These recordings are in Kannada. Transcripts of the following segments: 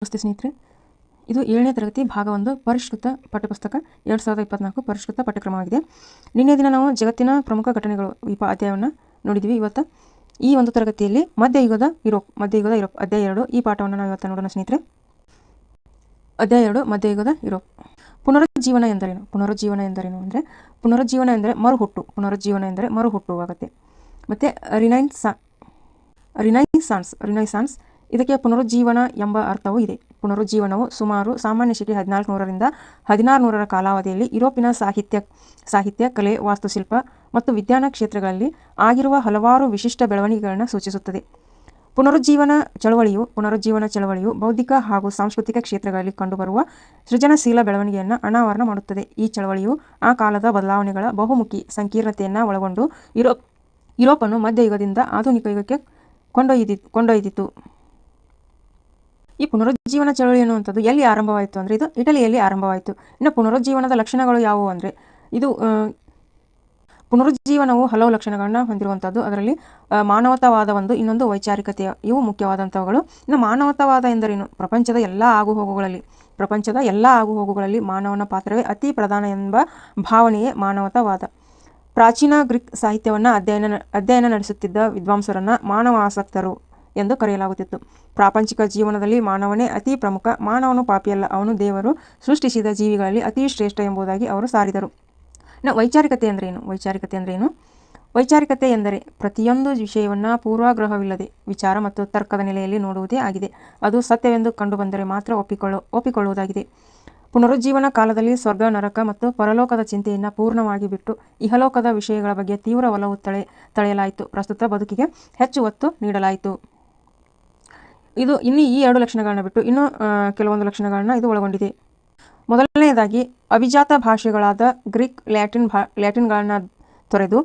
ನಮಸ್ತೆ ಸ್ನೇಹಿತರೆ. ಇದು ಏಳನೇ ತರಗತಿ ಭಾಗ ಒಂದು ಪರಿಷ್ಕೃತ ಪಠ್ಯಪುಸ್ತಕ, ಎರಡು ಸಾವಿರದ ಇಪ್ಪತ್ನಾಲ್ಕು ಪರಿಷ್ಕೃತ ಪಠ್ಯಕ್ರಮವಾಗಿದೆ. ನಿನ್ನೆ ದಿನ ನಾವು ಜಗತ್ತಿನ ಪ್ರಮುಖ ಘಟನೆಗಳು ಈ ಅಧ್ಯಾಯವನ್ನು ನೋಡಿದ್ವಿ. ಇವತ್ತು ಈ ಒಂದು ತರಗತಿಯಲ್ಲಿ ಮಧ್ಯಯುಗದ ಯುರೋಪ್ ಮಧ್ಯಯುಗದ ಯುರೋಪ್, ಅಧ್ಯಾಯ ಎರಡು ಈ ಪಾಠವನ್ನು ನಾವು ಇವತ್ತು ನೋಡೋಣ ಸ್ನೇಹಿತರೆ. ಅಧ್ಯಾಯ ಎರಡು, ಮಧ್ಯಯುಗದ ಯುರೋಪ್. ಪುನರುಜ್ಜೀವನ ಎಂದರೇನು? ಪುನರುಜ್ಜೀವನ ಎಂದರೇನು ಅಂದರೆ, ಪುನರುಜ್ಜೀವನ ಎಂದರೆ ಮರುಹುಟ್ಟು, ಪುನರುಜ್ಜೀವನ ಎಂದರೆ ಮರುಹುಟ್ಟು ಆಗುತ್ತೆ ಮತ್ತು ರಿನೈನ್ಸಾ ರಿನೈಸಾನ್ಸ್ ರಿನೈಸಾನ್ಸ್ ಇದಕ್ಕೆ ಪುನರುಜ್ಜೀವನ ಎಂಬ ಅರ್ಥವೂ ಇದೆ. ಪುನರುಜ್ಜೀವನವು ಸುಮಾರು ಸಾಮಾನ್ಯ ಶಕೆ ಹದಿನಾಲ್ಕು ನೂರರಿಂದ ಹದಿನಾರು ನೂರರ ಕಾಲಾವಧಿಯಲ್ಲಿ ಯುರೋಪಿನ ಸಾಹಿತ್ಯ ಸಾಹಿತ್ಯ, ಕಲೆ, ವಾಸ್ತುಶಿಲ್ಪ ಮತ್ತು ವಿಜ್ಞಾನ ಕ್ಷೇತ್ರಗಳಲ್ಲಿ ಆಗಿರುವ ಹಲವಾರು ವಿಶಿಷ್ಟ ಬೆಳವಣಿಗೆಗಳನ್ನು ಸೂಚಿಸುತ್ತದೆ. ಪುನರುಜ್ಜೀವನ ಚಳವಳಿಯು ಪುನರುಜ್ಜೀವನ ಚಳವಳಿಯು ಬೌದ್ಧಿಕ ಹಾಗೂ ಸಾಂಸ್ಕೃತಿಕ ಕ್ಷೇತ್ರಗಳಲ್ಲಿ ಕಂಡುಬರುವ ಸೃಜನಶೀಲ ಬೆಳವಣಿಗೆಯನ್ನು ಅನಾವರಣ ಮಾಡುತ್ತದೆ. ಈ ಚಳವಳಿಯು ಆ ಕಾಲದ ಬದಲಾವಣೆಗಳ ಬಹುಮುಖಿ ಸಂಕೀರ್ಣತೆಯನ್ನು ಒಳಗೊಂಡು ಯುರೋಪ್ ಯುರೋಪನ್ನು ಮಧ್ಯಯುಗದಿಂದ ಆಧುನಿಕ ಯುಗಕ್ಕೆ ಕೊಂಡೊಯ್ದಿ ಕೊಂಡೊಯ್ದಿತು ಈ ಪುನರುಜ್ಜೀವನ ಚಳವಳಿ ಅನ್ನುವಂಥದ್ದು ಎಲ್ಲಿ ಆರಂಭವಾಯಿತು ಅಂದರೆ ಇದು ಇಟಲಿಯಲ್ಲಿ ಆರಂಭವಾಯಿತು. ಇನ್ನು ಪುನರುಜ್ಜೀವನದ ಲಕ್ಷಣಗಳು ಯಾವುವು ಅಂದರೆ ಇದು ಪುನರುಜ್ಜೀವನವು ಹಲವು ಲಕ್ಷಣಗಳನ್ನ ಹೊಂದಿರುವಂಥದ್ದು. ಅದರಲ್ಲಿ ಮಾನವತಾವಾದ ಒಂದು, ಇನ್ನೊಂದು ವೈಚಾರಿಕತೆಯ, ಇವು ಮುಖ್ಯವಾದಂಥವುಗಳು. ಇನ್ನು ಮಾನವತಾವಾದ ಎಂದರೇನು? ಪ್ರಪಂಚದ ಎಲ್ಲ ಆಗುಹೋಗುಗಳಲ್ಲಿ, ಪ್ರಪಂಚದ ಎಲ್ಲ ಆಗುಹೋಗುಗಳಲ್ಲಿ ಮಾನವನ ಪಾತ್ರವೇ ಅತಿ ಪ್ರಧಾನ ಎಂಬ ಭಾವನೆಯೇ ಮಾನವತಾವಾದ. ಪ್ರಾಚೀನ ಗ್ರೀಕ್ ಸಾಹಿತ್ಯವನ್ನು ಅಧ್ಯಯನ ಅಧ್ಯಯನ ನಡೆಸುತ್ತಿದ್ದ ವಿದ್ವಾಂಸರನ್ನು ಮಾನವಾಸಕ್ತರು ಎಂದು ಕರೆಯಲಾಗುತ್ತಿತ್ತು. ಪ್ರಾಪಂಚಿಕ ಜೀವನದಲ್ಲಿ ಮಾನವನೇ ಅತಿ ಪ್ರಮುಖ, ಮಾನವನು ಪಾಪಿಯಲ್ಲ, ಅವನು ದೇವರು ಸೃಷ್ಟಿಸಿದ ಜೀವಿಗಳಲ್ಲಿ ಅತಿ ಶ್ರೇಷ್ಠ ಎಂಬುದಾಗಿ ಅವರು ಸಾರಿದರು. ಇನ್ನು ವೈಚಾರಿಕತೆ ಅಂದ್ರೇನು ವೈಚಾರಿಕತೆ ಅಂದ್ರೇನು ವೈಚಾರಿಕತೆ ಎಂದರೆ ಪ್ರತಿಯೊಂದು ವಿಷಯವನ್ನು ಪೂರ್ವಾಗ್ರಹವಿಲ್ಲದೆ ವಿಚಾರ ಮತ್ತು ತರ್ಕದ ನೆಲೆಯಲ್ಲಿ ನೋಡುವುದೇ ಆಗಿದೆ. ಅದು ಸತ್ಯವೆಂದು ಕಂಡುಬಂದರೆ ಮಾತ್ರ ಒಪ್ಪಿಕೊಳ್ಳ, ಒಪ್ಪಿಕೊಳ್ಳುವುದಾಗಿದೆ. ಪುನರುಜ್ಜೀವನ ಕಾಲದಲ್ಲಿ ಸ್ವರ್ಗ, ನರಕ ಮತ್ತು ಪರಲೋಕದ ಚಿಂತೆಯನ್ನು ಪೂರ್ಣವಾಗಿ ಬಿಟ್ಟು ಇಹಲೋಕದ ವಿಷಯಗಳ ಬಗ್ಗೆ ತೀವ್ರ ಒಲವು ತಳೆ, ತಳೆಯಲಾಯಿತು. ಪ್ರಸ್ತುತ ಬದುಕಿಗೆ ಹೆಚ್ಚು ಒತ್ತು ನೀಡಲಾಯಿತು. ಇದು ಇನ್ನು ಈ ಎರಡು ಲಕ್ಷಣಗಳನ್ನ ಬಿಟ್ಟು ಇನ್ನೂ ಕೆಲವೊಂದು ಲಕ್ಷಣಗಳನ್ನ ಇದು ಒಳಗೊಂಡಿದೆ. ಮೊದಲನೆಯದಾಗಿ ಅಭಿಜಾತ ಭಾಷೆಗಳಾದ ಗ್ರೀಕ್, ಲ್ಯಾಟಿನ್ ಭಾ, ಲ್ಯಾಟಿನ್ಗಳನ್ನ ತೊರೆದು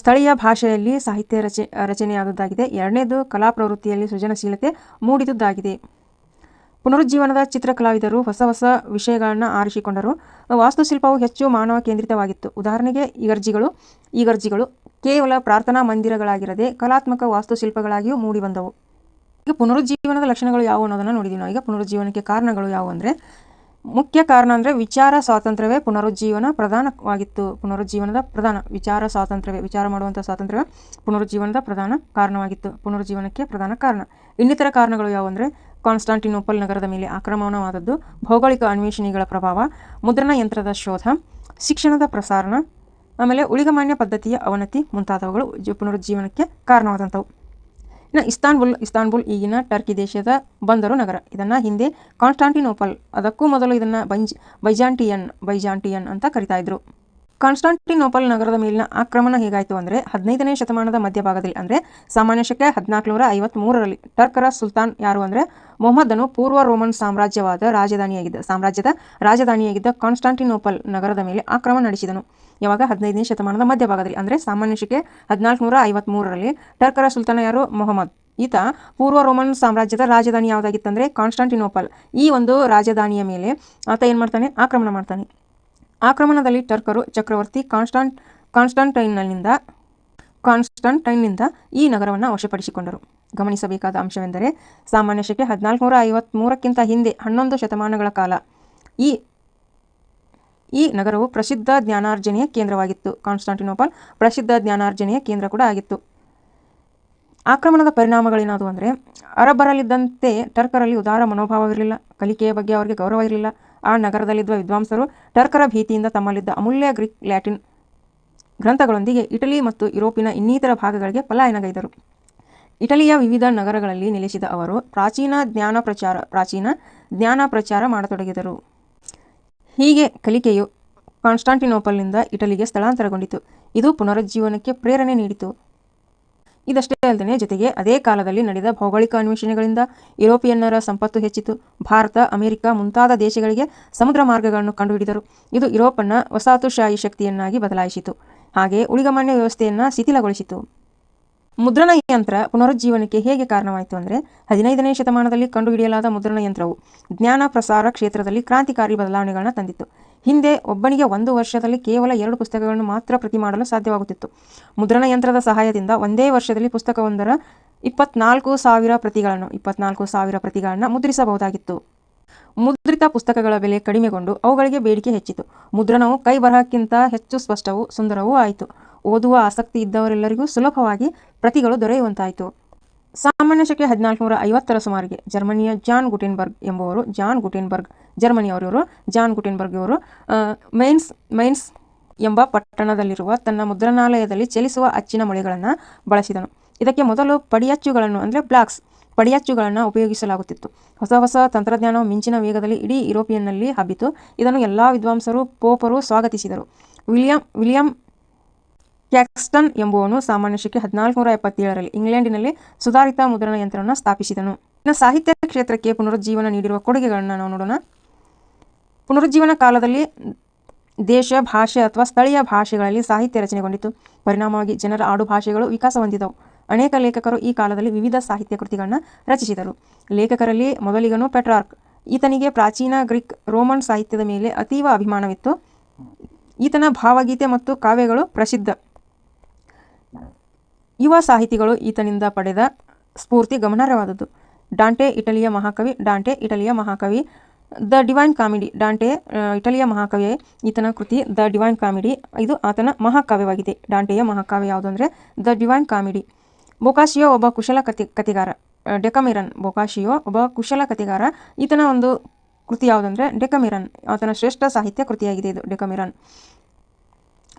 ಸ್ಥಳೀಯ ಭಾಷೆಯಲ್ಲಿ ಸಾಹಿತ್ಯ ರಚ, ರಚನೆಯಾದದ್ದಾಗಿದೆ. ಎರಡನೇದು ಕಲಾ ಪ್ರವೃತ್ತಿಯಲ್ಲಿ ಸೃಜನಶೀಲತೆ ಮೂಡಿದುದಾಗಿದೆ ಪುನರುಜ್ಜೀವನದ ಚಿತ್ರಕಲಾವಿದರು ಹೊಸ ಹೊಸ ವಿಷಯಗಳನ್ನು ಆರಿಸಿಕೊಂಡರು. ವಾಸ್ತುಶಿಲ್ಪವು ಹೆಚ್ಚು ಮಾನವ ಕೇಂದ್ರಿತವಾಗಿತ್ತು. ಉದಾಹರಣೆಗೆ ಈಗರ್ಜಿಗಳು ಈಗರ್ಜಿಗಳು ಕೇವಲ ಪ್ರಾರ್ಥನಾ ಮಂದಿರಗಳಾಗಿರದೆ ಕಲಾತ್ಮಕ ವಾಸ್ತುಶಿಲ್ಪಗಳಾಗಿಯೂ ಮೂಡಿಬಂದವು. ಈಗ ಪುನರುಜ್ಜೀವನದ ಲಕ್ಷಣಗಳು ಯಾವುವು ಅನ್ನೋದನ್ನು ನೋಡಿದ್ದೀವಿ ನಾವು. ಈಗ ಪುನರುಜ್ಜೀವನಕ್ಕೆ ಕಾರಣಗಳು ಯಾವುವು ಅಂದರೆ, ಮುಖ್ಯ ಕಾರಣ ಅಂದರೆ ವಿಚಾರ ಸ್ವಾತಂತ್ರ್ಯವೇ ಪುನರುಜ್ಜೀವನ ಪ್ರಧಾನವಾಗಿತ್ತು. ಪುನರುಜ್ಜೀವನದ ಪ್ರಧಾನ, ವಿಚಾರ ಸ್ವಾತಂತ್ರ್ಯವೇ, ವಿಚಾರ ಮಾಡುವಂಥ ಸ್ವಾತಂತ್ರ್ಯವೇ ಪುನರುಜ್ಜೀವನದ ಪ್ರಧಾನ ಕಾರಣವಾಗಿತ್ತು. ಪುನರುಜ್ಜೀವನಕ್ಕೆ ಪ್ರಧಾನ ಕಾರಣ. ಇನ್ನಿತರ ಕಾರಣಗಳು ಯಾವುವು ಅಂದರೆ, ಕಾನ್ಸ್ಟಾಂಟಿನೋಪಲ್ ನಗರದ ಮೇಲೆ ಆಕ್ರಮಣವಾದದ್ದು, ಭೌಗೋಳಿಕ ಅನ್ವೇಷಣೆಗಳ ಪ್ರಭಾವ, ಮುದ್ರಣ ಯಂತ್ರದ ಶೋಧ, ಶಿಕ್ಷಣದ ಪ್ರಸಾರಣ, ಆಮೇಲೆ ಉಳಿಗಮಾನ್ಯ ಪದ್ಧತಿಯ ಅವನತಿ ಮುಂತಾದವುಗಳು ಪುನರುಜ್ಜೀವನಕ್ಕೆ ಕಾರಣವಾದಂಥವು. ಇನ್ನು ಇಸ್ತಾನ್ಬುಲ್ ಇಸ್ತಾನ್ಬುಲ್ ಈಗಿನ ಟರ್ಕಿ ದೇಶದ ಬಂದರು ನಗರ. ಇದನ್ನು ಹಿಂದೆ ಕಾನ್ಸ್ಟಾಂಟಿನೋಪಲ್, ಅದಕ್ಕೂ ಮೊದಲು ಇದನ್ನು ಬೈಜ್, ಬೈಜಾಂಟಿಯನ್ ಬೈಜಾಂಟಿಯನ್ ಅಂತ ಕರಿತಾ ಇದ್ರು. ಕಾನ್ಸ್ಟಾಂಟಿನೋಪಲ್ ನಗರದ ಮೇಲಿನ ಆಕ್ರಮಣ ಹೇಗಾಯಿತು ಅಂದರೆ ಹದಿನೈದನೇ ಶತಮಾನದ ಮಧ್ಯಭಾಗದಲ್ಲಿ ಅಂದರೆ ಸಾಮಾನ್ಯ ಶಕೆ ಹದಿನಾಲ್ಕುನೂರ ಐವತ್ತ್ಮೂರರಲ್ಲಿ ಟರ್ಕರ ಸುಲ್ತಾನ್ ಯಾರು ಅಂದರೆ? ಮೊಹಮ್ಮದನು ಪೂರ್ವ ರೋಮನ್ ಸಾಮ್ರಾಜ್ಯವಾದ ರಾಜಧಾನಿಯಾಗಿದ್ದ ಸಾಮ್ರಾಜ್ಯದ ರಾಜಧಾನಿಯಾಗಿದ್ದ ಕಾನ್ಸ್ಟಾಂಟಿನೋಪಲ್ ನಗರದ ಮೇಲೆ ಆಕ್ರಮಣ ನಡೆಸಿದನು. ಯಾವಾಗ? ಹದಿನೈದನೇ ಶತಮಾನದ ಮಧ್ಯಭಾಗದಲ್ಲಿ ಅಂದರೆ ಸಾಮಾನ್ಯ ಶಕೆ ಹದಿನಾಲ್ಕುನೂರ ಐವತ್ತ್ಮೂರರಲ್ಲಿ ಟರ್ಕರ ಸುಲ್ತಾನ ಯಾರು? ಮೊಹಮ್ಮದ್. ಈತ ಪೂರ್ವ ರೋಮನ್ ಸಾಮ್ರಾಜ್ಯದ ರಾಜಧಾನಿ ಯಾವುದಾಗಿತ್ತಂದರೆ ಕಾನ್ಸ್ಟಾಂಟಿನೋಪಲ್. ಈ ಒಂದು ರಾಜಧಾನಿಯ ಮೇಲೆ ಆತ ಏನು ಮಾಡ್ತಾನೆ? ಆಕ್ರಮಣ ಮಾಡ್ತಾನೆ. ಆಕ್ರಮಣದಲ್ಲಿ ಟರ್ಕರು ಚಕ್ರವರ್ತಿ ಕಾನ್ಸ್ಟಾಂಟ್ ಕಾನ್ಸ್ಟಾಂಟೈನ್ನಿಂದ ಕಾನ್ಸ್ಟಂಟೈನ್ನಿಂದ ಈ ನಗರವನ್ನು ವಶಪಡಿಸಿಕೊಂಡರು. ಗಮನಿಸಬೇಕಾದ ಅಂಶವೆಂದರೆ, ಸಾಮಾನ್ಯ ಶಕೆ ಹದಿನಾಲ್ಕುನೂರ ಐವತ್ತ್ಮೂರಕ್ಕಿಂತ ಹಿಂದೆ, ಹನ್ನೊಂದು ಶತಮಾನಗಳ ಕಾಲ, ಈ ಈ ನಗರವು ಪ್ರಸಿದ್ಧ ಜ್ಞಾನಾರ್ಜನೆಯ ಕೇಂದ್ರವಾಗಿತ್ತು. ಕಾನ್ಸ್ಟಾಂಟಿನೋಪಲ್ ಪ್ರಸಿದ್ಧ ಜ್ಞಾನಾರ್ಜನೆಯ ಕೇಂದ್ರ ಕೂಡ ಆಗಿತ್ತು. ಆಕ್ರಮಣದ ಪರಿಣಾಮಗಳೇನಾದವು ಅಂದರೆ ಅರಬ್ಬರಲ್ಲಿದ್ದಂತೆ ಟರ್ಕರಲ್ಲಿ ಉದಾರ ಮನೋಭಾವವಿರಲಿಲ್ಲ. ಕಲಿಕೆಯ ಬಗ್ಗೆ ಅವರಿಗೆ ಗೌರವ ಇರಲಿಲ್ಲ. ಆ ನಗರದಲ್ಲಿದ್ದ ವಿದ್ವಾಂಸರು ಟರ್ಕರ ಭೀತಿಯಿಂದ ತಮ್ಮಲ್ಲಿದ್ದ ಅಮೂಲ್ಯ ಗ್ರೀಕ್ ಲ್ಯಾಟಿನ್ ಗ್ರಂಥಗಳೊಂದಿಗೆ ಇಟಲಿ ಮತ್ತು ಯುರೋಪಿನ ಇನ್ನಿತರ ಭಾಗಗಳಿಗೆ ಪಲಾಯನಗೈದರು. ಇಟಲಿಯ ವಿವಿಧ ನಗರಗಳಲ್ಲಿ ನೆಲೆಸಿದ ಅವರು ಪ್ರಾಚೀನ ಜ್ಞಾನ ಪ್ರಚಾರ, ಪ್ರಾಚೀನ ಜ್ಞಾನ ಪ್ರಚಾರ ಮಾಡತೊಡಗಿದರು. ಹೀಗೆ ಕಲಿಕೆಯು ಕಾನ್ಸ್ಟಾಂಟಿನೋಪಲ್ನಿಂದ ಇಟಲಿಗೆ ಸ್ಥಳಾಂತರಗೊಂಡಿತು. ಇದು ಪುನರುಜ್ಜೀವನಕ್ಕೆ ಪ್ರೇರಣೆ ನೀಡಿತು. ಇದಷ್ಟೇ ಅಲ್ಲದೆ ಜೊತೆಗೆ ಅದೇ ಕಾಲದಲ್ಲಿ ನಡೆದ ಭೌಗೋಳಿಕ ಅನ್ವೇಷಣೆಗಳಿಂದ ಯುರೋಪಿಯನ್ನರ ಸಂಪತ್ತು ಹೆಚ್ಚಿತು. ಭಾರತ, ಅಮೆರಿಕ ಮುಂತಾದ ದೇಶಗಳಿಗೆ ಸಮುದ್ರ ಮಾರ್ಗಗಳನ್ನು ಕಂಡುಹಿಡಿದರು. ಇದು ಯುರೋಪನ್ನ ವಸಾಹತುಶಾಹಿ ಶಕ್ತಿಯನ್ನಾಗಿ ಬದಲಾಯಿಸಿತು. ಹಾಗೆ ಉಳಿಗಮಾನ್ಯ ವ್ಯವಸ್ಥೆಯನ್ನು ಶಿಥಿಲಗೊಳಿಸಿತು. ಮುದ್ರಣ ಯಂತ್ರ ಪುನರುಜ್ಜೀವನಕ್ಕೆ ಹೇಗೆ ಕಾರಣವಾಯಿತು ಅಂದರೆ ಹದಿನೈದನೇ ಶತಮಾನದಲ್ಲಿ ಕಂಡುಹಿಡಿಯಲಾದ ಮುದ್ರಣ ಯಂತ್ರವು ಜ್ಞಾನ ಪ್ರಸಾರ ಕ್ಷೇತ್ರದಲ್ಲಿ ಕ್ರಾಂತಿಕಾರಿ ಬದಲಾವಣೆಗಳನ್ನು ತಂದಿತ್ತು. ಹಿಂದೆ ಒಬ್ಬನಿಗೆ ಒಂದು ವರ್ಷದಲ್ಲಿ ಕೇವಲ ಎರಡು ಪುಸ್ತಕಗಳನ್ನು ಮಾತ್ರ ಪ್ರತಿ ಮಾಡಲು ಸಾಧ್ಯವಾಗುತ್ತಿತ್ತು. ಮುದ್ರಣ ಯಂತ್ರದ ಸಹಾಯದಿಂದ ಒಂದೇ ವರ್ಷದಲ್ಲಿ ಪುಸ್ತಕವೊಂದರ ಇಪ್ಪತ್ನಾಲ್ಕು ಸಾವಿರ ಪ್ರತಿಗಳನ್ನು, ಇಪ್ಪತ್ನಾಲ್ಕು ಸಾವಿರ ಪ್ರತಿಗಳನ್ನು ಮುದ್ರಿಸಬಹುದಾಗಿತ್ತು. ಮುದ್ರಿತ ಪುಸ್ತಕಗಳ ಬೆಲೆ ಕಡಿಮೆಗೊಂಡು ಅವುಗಳಿಗೆ ಬೇಡಿಕೆ ಹೆಚ್ಚಿತು. ಮುದ್ರಣವು ಕೈ ಬರಹಕ್ಕಿಂತ ಹೆಚ್ಚು ಸ್ಪಷ್ಟವೂ ಸುಂದರವೂ ಆಯಿತು. ಓದುವ ಆಸಕ್ತಿ ಇದ್ದವರೆಲ್ಲರಿಗೂ ಸುಲಭವಾಗಿ ಪ್ರತಿಗಳು ದೊರೆಯುವಂತಾಯಿತು. ಸಾಮಾನ್ಯ ಶಕೆ ಹದಿನಾಲ್ಕುನೂರ ಐವತ್ತರ ಸುಮಾರಿಗೆ ಜರ್ಮನಿಯ ಜಾನ್ ಗುಟೆನ್ಬರ್ಗ್ ಎಂಬುವರು ಜಾನ್ ಗುಟೆನ್ಬರ್ಗ್ ಜರ್ಮನಿಯವರವರು, ಜಾನ್ ಗುಟೆನ್ಬರ್ಗ್ ಇವರು ಮೈನ್ಸ್ ಮೈನ್ಸ್ ಎಂಬ ಪಟ್ಟಣದಲ್ಲಿರುವ ತನ್ನ ಮುದ್ರಣಾಲಯದಲ್ಲಿ ಚಲಿಸುವ ಅಚ್ಚಿನ ಮೊಳೆಗಳನ್ನು ಬಳಸಿದನು. ಇದಕ್ಕೆ ಮೊದಲು ಪಡಿಯಚ್ಚುಗಳನ್ನು ಅಂದರೆ ಬ್ಲಾಕ್ಸ್, ಪಡಿಯಚ್ಚುಗಳನ್ನು ಉಪಯೋಗಿಸಲಾಗುತ್ತಿತ್ತು. ಹೊಸ ಹೊಸ ತಂತ್ರಜ್ಞಾನವು ಮಿಂಚಿನ ವೇಗದಲ್ಲಿ ಇಡೀ ಯುರೋಪಿಯನ್ನಲ್ಲಿ ಹಬ್ಬಿತು. ಇದನ್ನು ಎಲ್ಲ ವಿದ್ವಾಂಸರು, ಪೋಪರು ಸ್ವಾಗತಿಸಿದರು. ವಿಲಿಯಂ ವಿಲಿಯಂ ಕ್ಯಾಕ್ಸ್ಟನ್ ಎಂಬುವನು ಸಾಮಾನ್ಯ ಶಕ್ಕೆ ಹದಿನಾಲ್ಕು ನೂರ ಎಪ್ಪತ್ತೇಳರಲ್ಲಿ ಇಂಗ್ಲೆಂಡಿನಲ್ಲಿ ಸುಧಾರಿತ ಮುದ್ರಣ ಯಂತ್ರವನ್ನು ಸ್ಥಾಪಿಸಿದನು. ಇನ್ನು ಸಾಹಿತ್ಯ ಕ್ಷೇತ್ರಕ್ಕೆ ಪುನರುಜ್ಜೀವನ ನೀಡಿರುವ ಕೊಡುಗೆಗಳನ್ನು ನಾವು ನೋಡೋಣ. ಪುನರುಜ್ಜೀವನ ಕಾಲದಲ್ಲಿ ದೇಶ, ಭಾಷೆ ಅಥವಾ ಸ್ಥಳೀಯ ಭಾಷೆಗಳಲ್ಲಿ ಸಾಹಿತ್ಯ ರಚನೆಗೊಂಡಿತು ಪರಿಣಾಮವಾಗಿ ಜನರ ಆಡು ಭಾಷೆಗಳು ವಿಕಾಸ ಹೊಂದಿದವು. ಅನೇಕ ಲೇಖಕರು ಈ ಕಾಲದಲ್ಲಿ ವಿವಿಧ ಸಾಹಿತ್ಯ ಕೃತಿಗಳನ್ನು ರಚಿಸಿದರು. ಲೇಖಕರಲ್ಲಿ ಮೊದಲಿಗನು ಪೆಟ್ರಾರ್ಕ್. ಈತನಿಗೆ ಪ್ರಾಚೀನ ಗ್ರೀಕ್, ರೋಮನ್ ಸಾಹಿತ್ಯದ ಮೇಲೆ ಅತೀವ ಅಭಿಮಾನವಿತ್ತು. ಈತನ ಭಾವಗೀತೆ ಮತ್ತು ಕಾವ್ಯಗಳು ಪ್ರಸಿದ್ಧ. ಯುವ ಸಾಹಿತಿಗಳು ಈತನಿಂದ ಪಡೆದ ಸ್ಫೂರ್ತಿ ಗಮನಾರ್ಹವಾದದ್ದು. ಡಾಂಟೆ, ಇಟಲಿಯ ಮಹಾಕವಿ ಡಾಂಟೆ, ಇಟಲಿಯ ಮಹಾಕವಿ ದ ಡಿವೈನ್ ಕಾಮಿಡಿ ಡಾಂಟೆ ಇಟಲಿಯ ಮಹಾಕಾವ್ಯ, ಈತನ ಕೃತಿ ದ ಡಿವೈನ್ ಕಾಮಿಡಿ ಇದು ಆತನ ಮಹಾಕಾವ್ಯವಾಗಿದೆ. ಡಾಂಟೆಯ ಮಹಾಕಾವ್ಯ ಯಾವುದು ಅಂದರೆ ದ ಡಿವೈನ್ ಕಾಮಿಡಿ ಬೊಕಾಶಿಯೋ ಒಬ್ಬ ಕುಶಲ ಕತಿ ಕತೆಗಾರ ಡೆಕಮಿರನ್. ಬೊಕಾಶಿಯೋ ಒಬ್ಬ ಕುಶಲ ಕತೆಗಾರ ಈತನ ಒಂದು ಕೃತಿ ಯಾವುದಂದರೆ ಡೆಕಮಿರನ್. ಆತನ ಶ್ರೇಷ್ಠ ಸಾಹಿತ್ಯ ಕೃತಿಯಾಗಿದೆ ಇದು, ಡೆಕಮಿರನ್.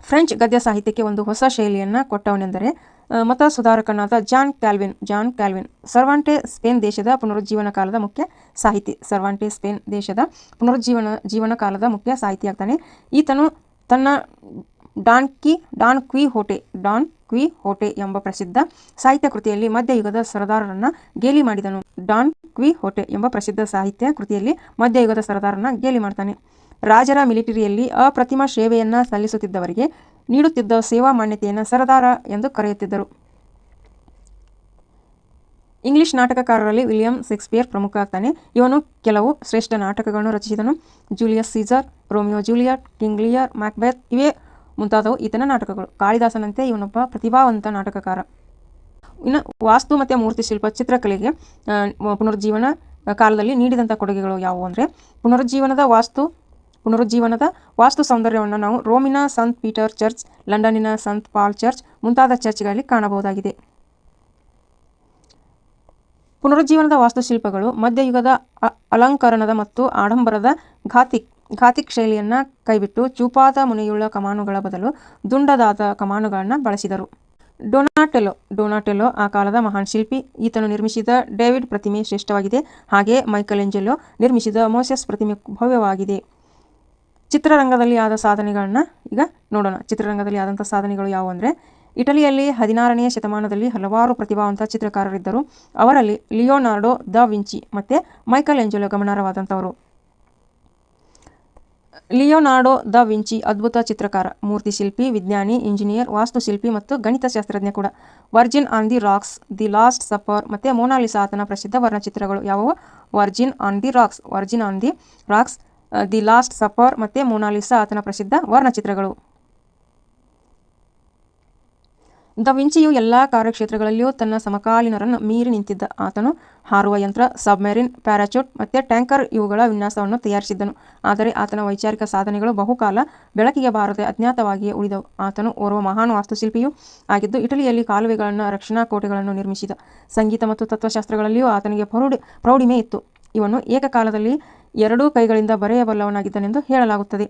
ಫ್ರೆಂಚ್ ಗದ್ಯ ಸಾಹಿತ್ಯಕ್ಕೆ ಒಂದು ಹೊಸ ಶೈಲಿಯನ್ನು ಕೊಟ್ಟವನೆಂದರೆ ಮತ ಸುಧಾರಕನಾದ John Calvin John Calvin, Cervantes Spain ದೇಶದ ಪುನರುಜ್ಜೀವನ ಕಾಲದ ಮುಖ್ಯ ಸಾಹಿತಿ. ಸರ್ವಾಂಟೆ ಸ್ಪೇನ್ ದೇಶದ ಪುನರುಜ್ಜೀವನ, ಜೀವನ ಕಾಲದ ಮುಖ್ಯ ಸಾಹಿತಿಯಾಗ್ತಾನೆ ಈತನು ತನ್ನ ಡಾನ್ ಕಿ, Don Quixote, Don Quixote ಎಂಬ ಪ್ರಸಿದ್ಧ ಸಾಹಿತ್ಯ ಕೃತಿಯಲ್ಲಿ ಮಧ್ಯಯುಗದ ಸರದಾರರನ್ನ ಗೇಲಿ ಮಾಡಿದನು. ಡಾನ್ ಕ್ವಿ ಹೋಟೆ ಎಂಬ ಪ್ರಸಿದ್ಧ ಸಾಹಿತ್ಯ ಕೃತಿಯಲ್ಲಿ ಮಧ್ಯಯುಗದ ಸರದಾರನ ಗೇಲಿ ಮಾಡ್ತಾನೆ. ರಾಜರ ಮಿಲಿಟರಿಯಲ್ಲಿ ಅಪ್ರತಿಮ ಸೇವೆಯನ್ನು ಸಲ್ಲಿಸುತ್ತಿದ್ದವರಿಗೆ ನೀಡುತ್ತಿದ್ದ ಸೇವಾ ಮಾನ್ಯತೆಯನ್ನು ಸರದಾರ ಎಂದು ಕರೆಯುತ್ತಿದ್ದರು. ಇಂಗ್ಲಿಷ್ ನಾಟಕಕಾರರಲ್ಲಿ ವಿಲಿಯಂ ಶೇಕ್ಸ್ಪಿಯರ್ ಪ್ರಮುಖ ಆಗ್ತಾನೆ. ಇವನು ಕೆಲವು ಶ್ರೇಷ್ಠ ನಾಟಕಗಳನ್ನು ರಚಿಸಿದನು. Julius Caesar Romeo Juliet King Lear Macbeth ಇವೇ ಮುಂತಾದವು ಈತನ ನಾಟಕಗಳು. ಕಾಳಿದಾಸನಂತೆ ಇವನೊಬ್ಬ ಪ್ರತಿಭಾವಂತ ನಾಟಕಕಾರ. ಇನ್ನು ವಾಸ್ತು ಮತ್ತು ಮೂರ್ತಿಶಿಲ್ಪ ಚಿತ್ರಕಲೆಗೆ ಆ, ಪುನರುಜ್ಜೀವನ ಕಾಲದಲ್ಲಿ ನೀಡಿದಂಥ ಕೊಡುಗೆಗಳು ಯಾವುವು ಅಂದರೆ ಪುನರುಜ್ಜೀವನದ ವಾಸ್ತು ಪುನರುಜ್ಜೀವನದ ವಾಸ್ತು ಸೌಂದರ್ಯವನ್ನು ನಾವು ರೋಮಿನ ಸಂತ್ ಪೀಟರ್ ಚರ್ಚ್, ಲಂಡನ್ನಿನ ಸಂತ್ ಪಾಲ್ ಚರ್ಚ್ ಮುಂತಾದ ಚರ್ಚ್ಗಳಲ್ಲಿ ಕಾಣಬಹುದಾಗಿದೆ. ಪುನರುಜ್ಜೀವನದ ವಾಸ್ತುಶಿಲ್ಪಗಳು ಮಧ್ಯಯುಗದ ಅಲಂಕರಣದ ಮತ್ತು ಆಡಂಬರದ ಘಾತಿಕ್ ಘಾತಿಕ್ ಶೈಲಿಯನ್ನು ಕೈಬಿಟ್ಟು ಚೂಪಾದ ಮುನೆಯುಳ್ಳ ಕಮಾನುಗಳ ಬದಲು ದುಂಡದಾದ ಕಮಾನುಗಳನ್ನು ಬಳಸಿದರು. ಡೊನಾಟೆಲೊ ಡೊನಾಟೆಲೊ ಆ ಕಾಲದ ಮಹಾನ್ ಶಿಲ್ಪಿ. ಈತನು ನಿರ್ಮಿಸಿದ ಡೇವಿಡ್ ಪ್ರತಿಮೆ ಶ್ರೇಷ್ಠವಾಗಿದೆ. ಹಾಗೆ ಮೈಕಲ್ ಎಂಜೆಲೊ ನಿರ್ಮಿಸಿದ ಮೋಸೆಸ್ ಪ್ರತಿಮೆ ಭವ್ಯವಾಗಿದೆ. ಚಿತ್ರರಂಗದಲ್ಲಿ ಆದ ಸಾಧನೆಗಳನ್ನ ಈಗ ನೋಡೋಣ. ಚಿತ್ರರಂಗದಲ್ಲಿ ಆದಂಥ ಸಾಧನೆಗಳು ಯಾವುವು ಅಂದರೆ, ಇಟಲಿಯಲ್ಲಿ ಹದಿನಾರನೆಯ ಶತಮಾನದಲ್ಲಿ ಹಲವಾರು ಪ್ರತಿಭಾವಂತ ಚಿತ್ರಕಾರರಿದ್ದರು. ಅವರಲ್ಲಿ ಲಿಯೋನಾರ್ಡೋ ದ ವಿಂಚಿ ಮತ್ತು ಮೈಕಲ್ ಎಂಜಲೋ ಗಮನಾರ್ಹವಾದಂಥವರು ಲಿಯೋನಾರ್ಡೋ ದ ವಿಂಚಿ ಅದ್ಭುತ ಚಿತ್ರಕಾರ, ಮೂರ್ತಿ ಶಿಲ್ಪಿ, ವಿಜ್ಞಾನಿ, ಇಂಜಿನಿಯರ್, ವಾಸ್ತುಶಿಲ್ಪಿ ಮತ್ತು ಗಣಿತಶಾಸ್ತ್ರಜ್ಞ ಕೂಡ. Virgin on the Rocks, the Last Supper ಮತ್ತು ಮೋನಾಲಿಸಾ ಆತನ ಪ್ರಸಿದ್ಧ ವರ್ಣಚಿತ್ರಗಳು ಯಾವುವು? Virgin on the Rocks, Virgin on the Rocks the Last Supper ಮತ್ತು ಮೊನಾಲಿಸಾ ಆತನ ಪ್ರಸಿದ್ಧ ವರ್ಣಚಿತ್ರಗಳು. ದ ವಿಂಚಿಯು ಎಲ್ಲ ಕಾರ್ಯಕ್ಷೇತ್ರಗಳಲ್ಲಿಯೂ ತನ್ನ ಸಮಕಾಲೀನರನ್ನು ಮೀರಿ ನಿಂತಿದ್ದ. ಆತನು ಹಾರುವ ಯಂತ್ರ, ಸಬ್ಮೆರಿನ್, ಪ್ಯಾರಾಚೂಟ್ ಮತ್ತು ಟ್ಯಾಂಕರ್ ಇವುಗಳ ವಿನ್ಯಾಸವನ್ನು ತಯಾರಿಸಿದ್ದನು. ಆದರೆ ಆತನ ವೈಚಾರಿಕ ಸಾಧನೆಗಳು ಬಹುಕಾಲ ಬೆಳಕಿಗೆ ಬಾರದೆ ಅಜ್ಞಾತವಾಗಿಯೇ ಉಳಿದವು. ಆತನು ಓರ್ವ ಮಹಾನ್ ವಾಸ್ತುಶಿಲ್ಪಿಯೂ ಆಗಿದ್ದು ಇಟಲಿಯಲ್ಲಿ ಕಾಲುವೆಗಳನ್ನು ರಕ್ಷಣಾ ಕೋಟೆಗಳನ್ನು ನಿರ್ಮಿಸಿದ. ಸಂಗೀತ ಮತ್ತು ತತ್ವಶಾಸ್ತ್ರಗಳಲ್ಲಿಯೂ ಆತನಿಗೆ ಪ್ರೌಢಿ, ಪ್ರೌಢಿಮೆ ಇತ್ತು. ಇವನು ಏಕಕಾಲದಲ್ಲಿ ಎರಡೂ ಕೈಗಳಿಂದ ಬರೆಯಬಲ್ಲವನಾಗಿದ್ದನೆಂದು ಹೇಳಲಾಗುತ್ತದೆ.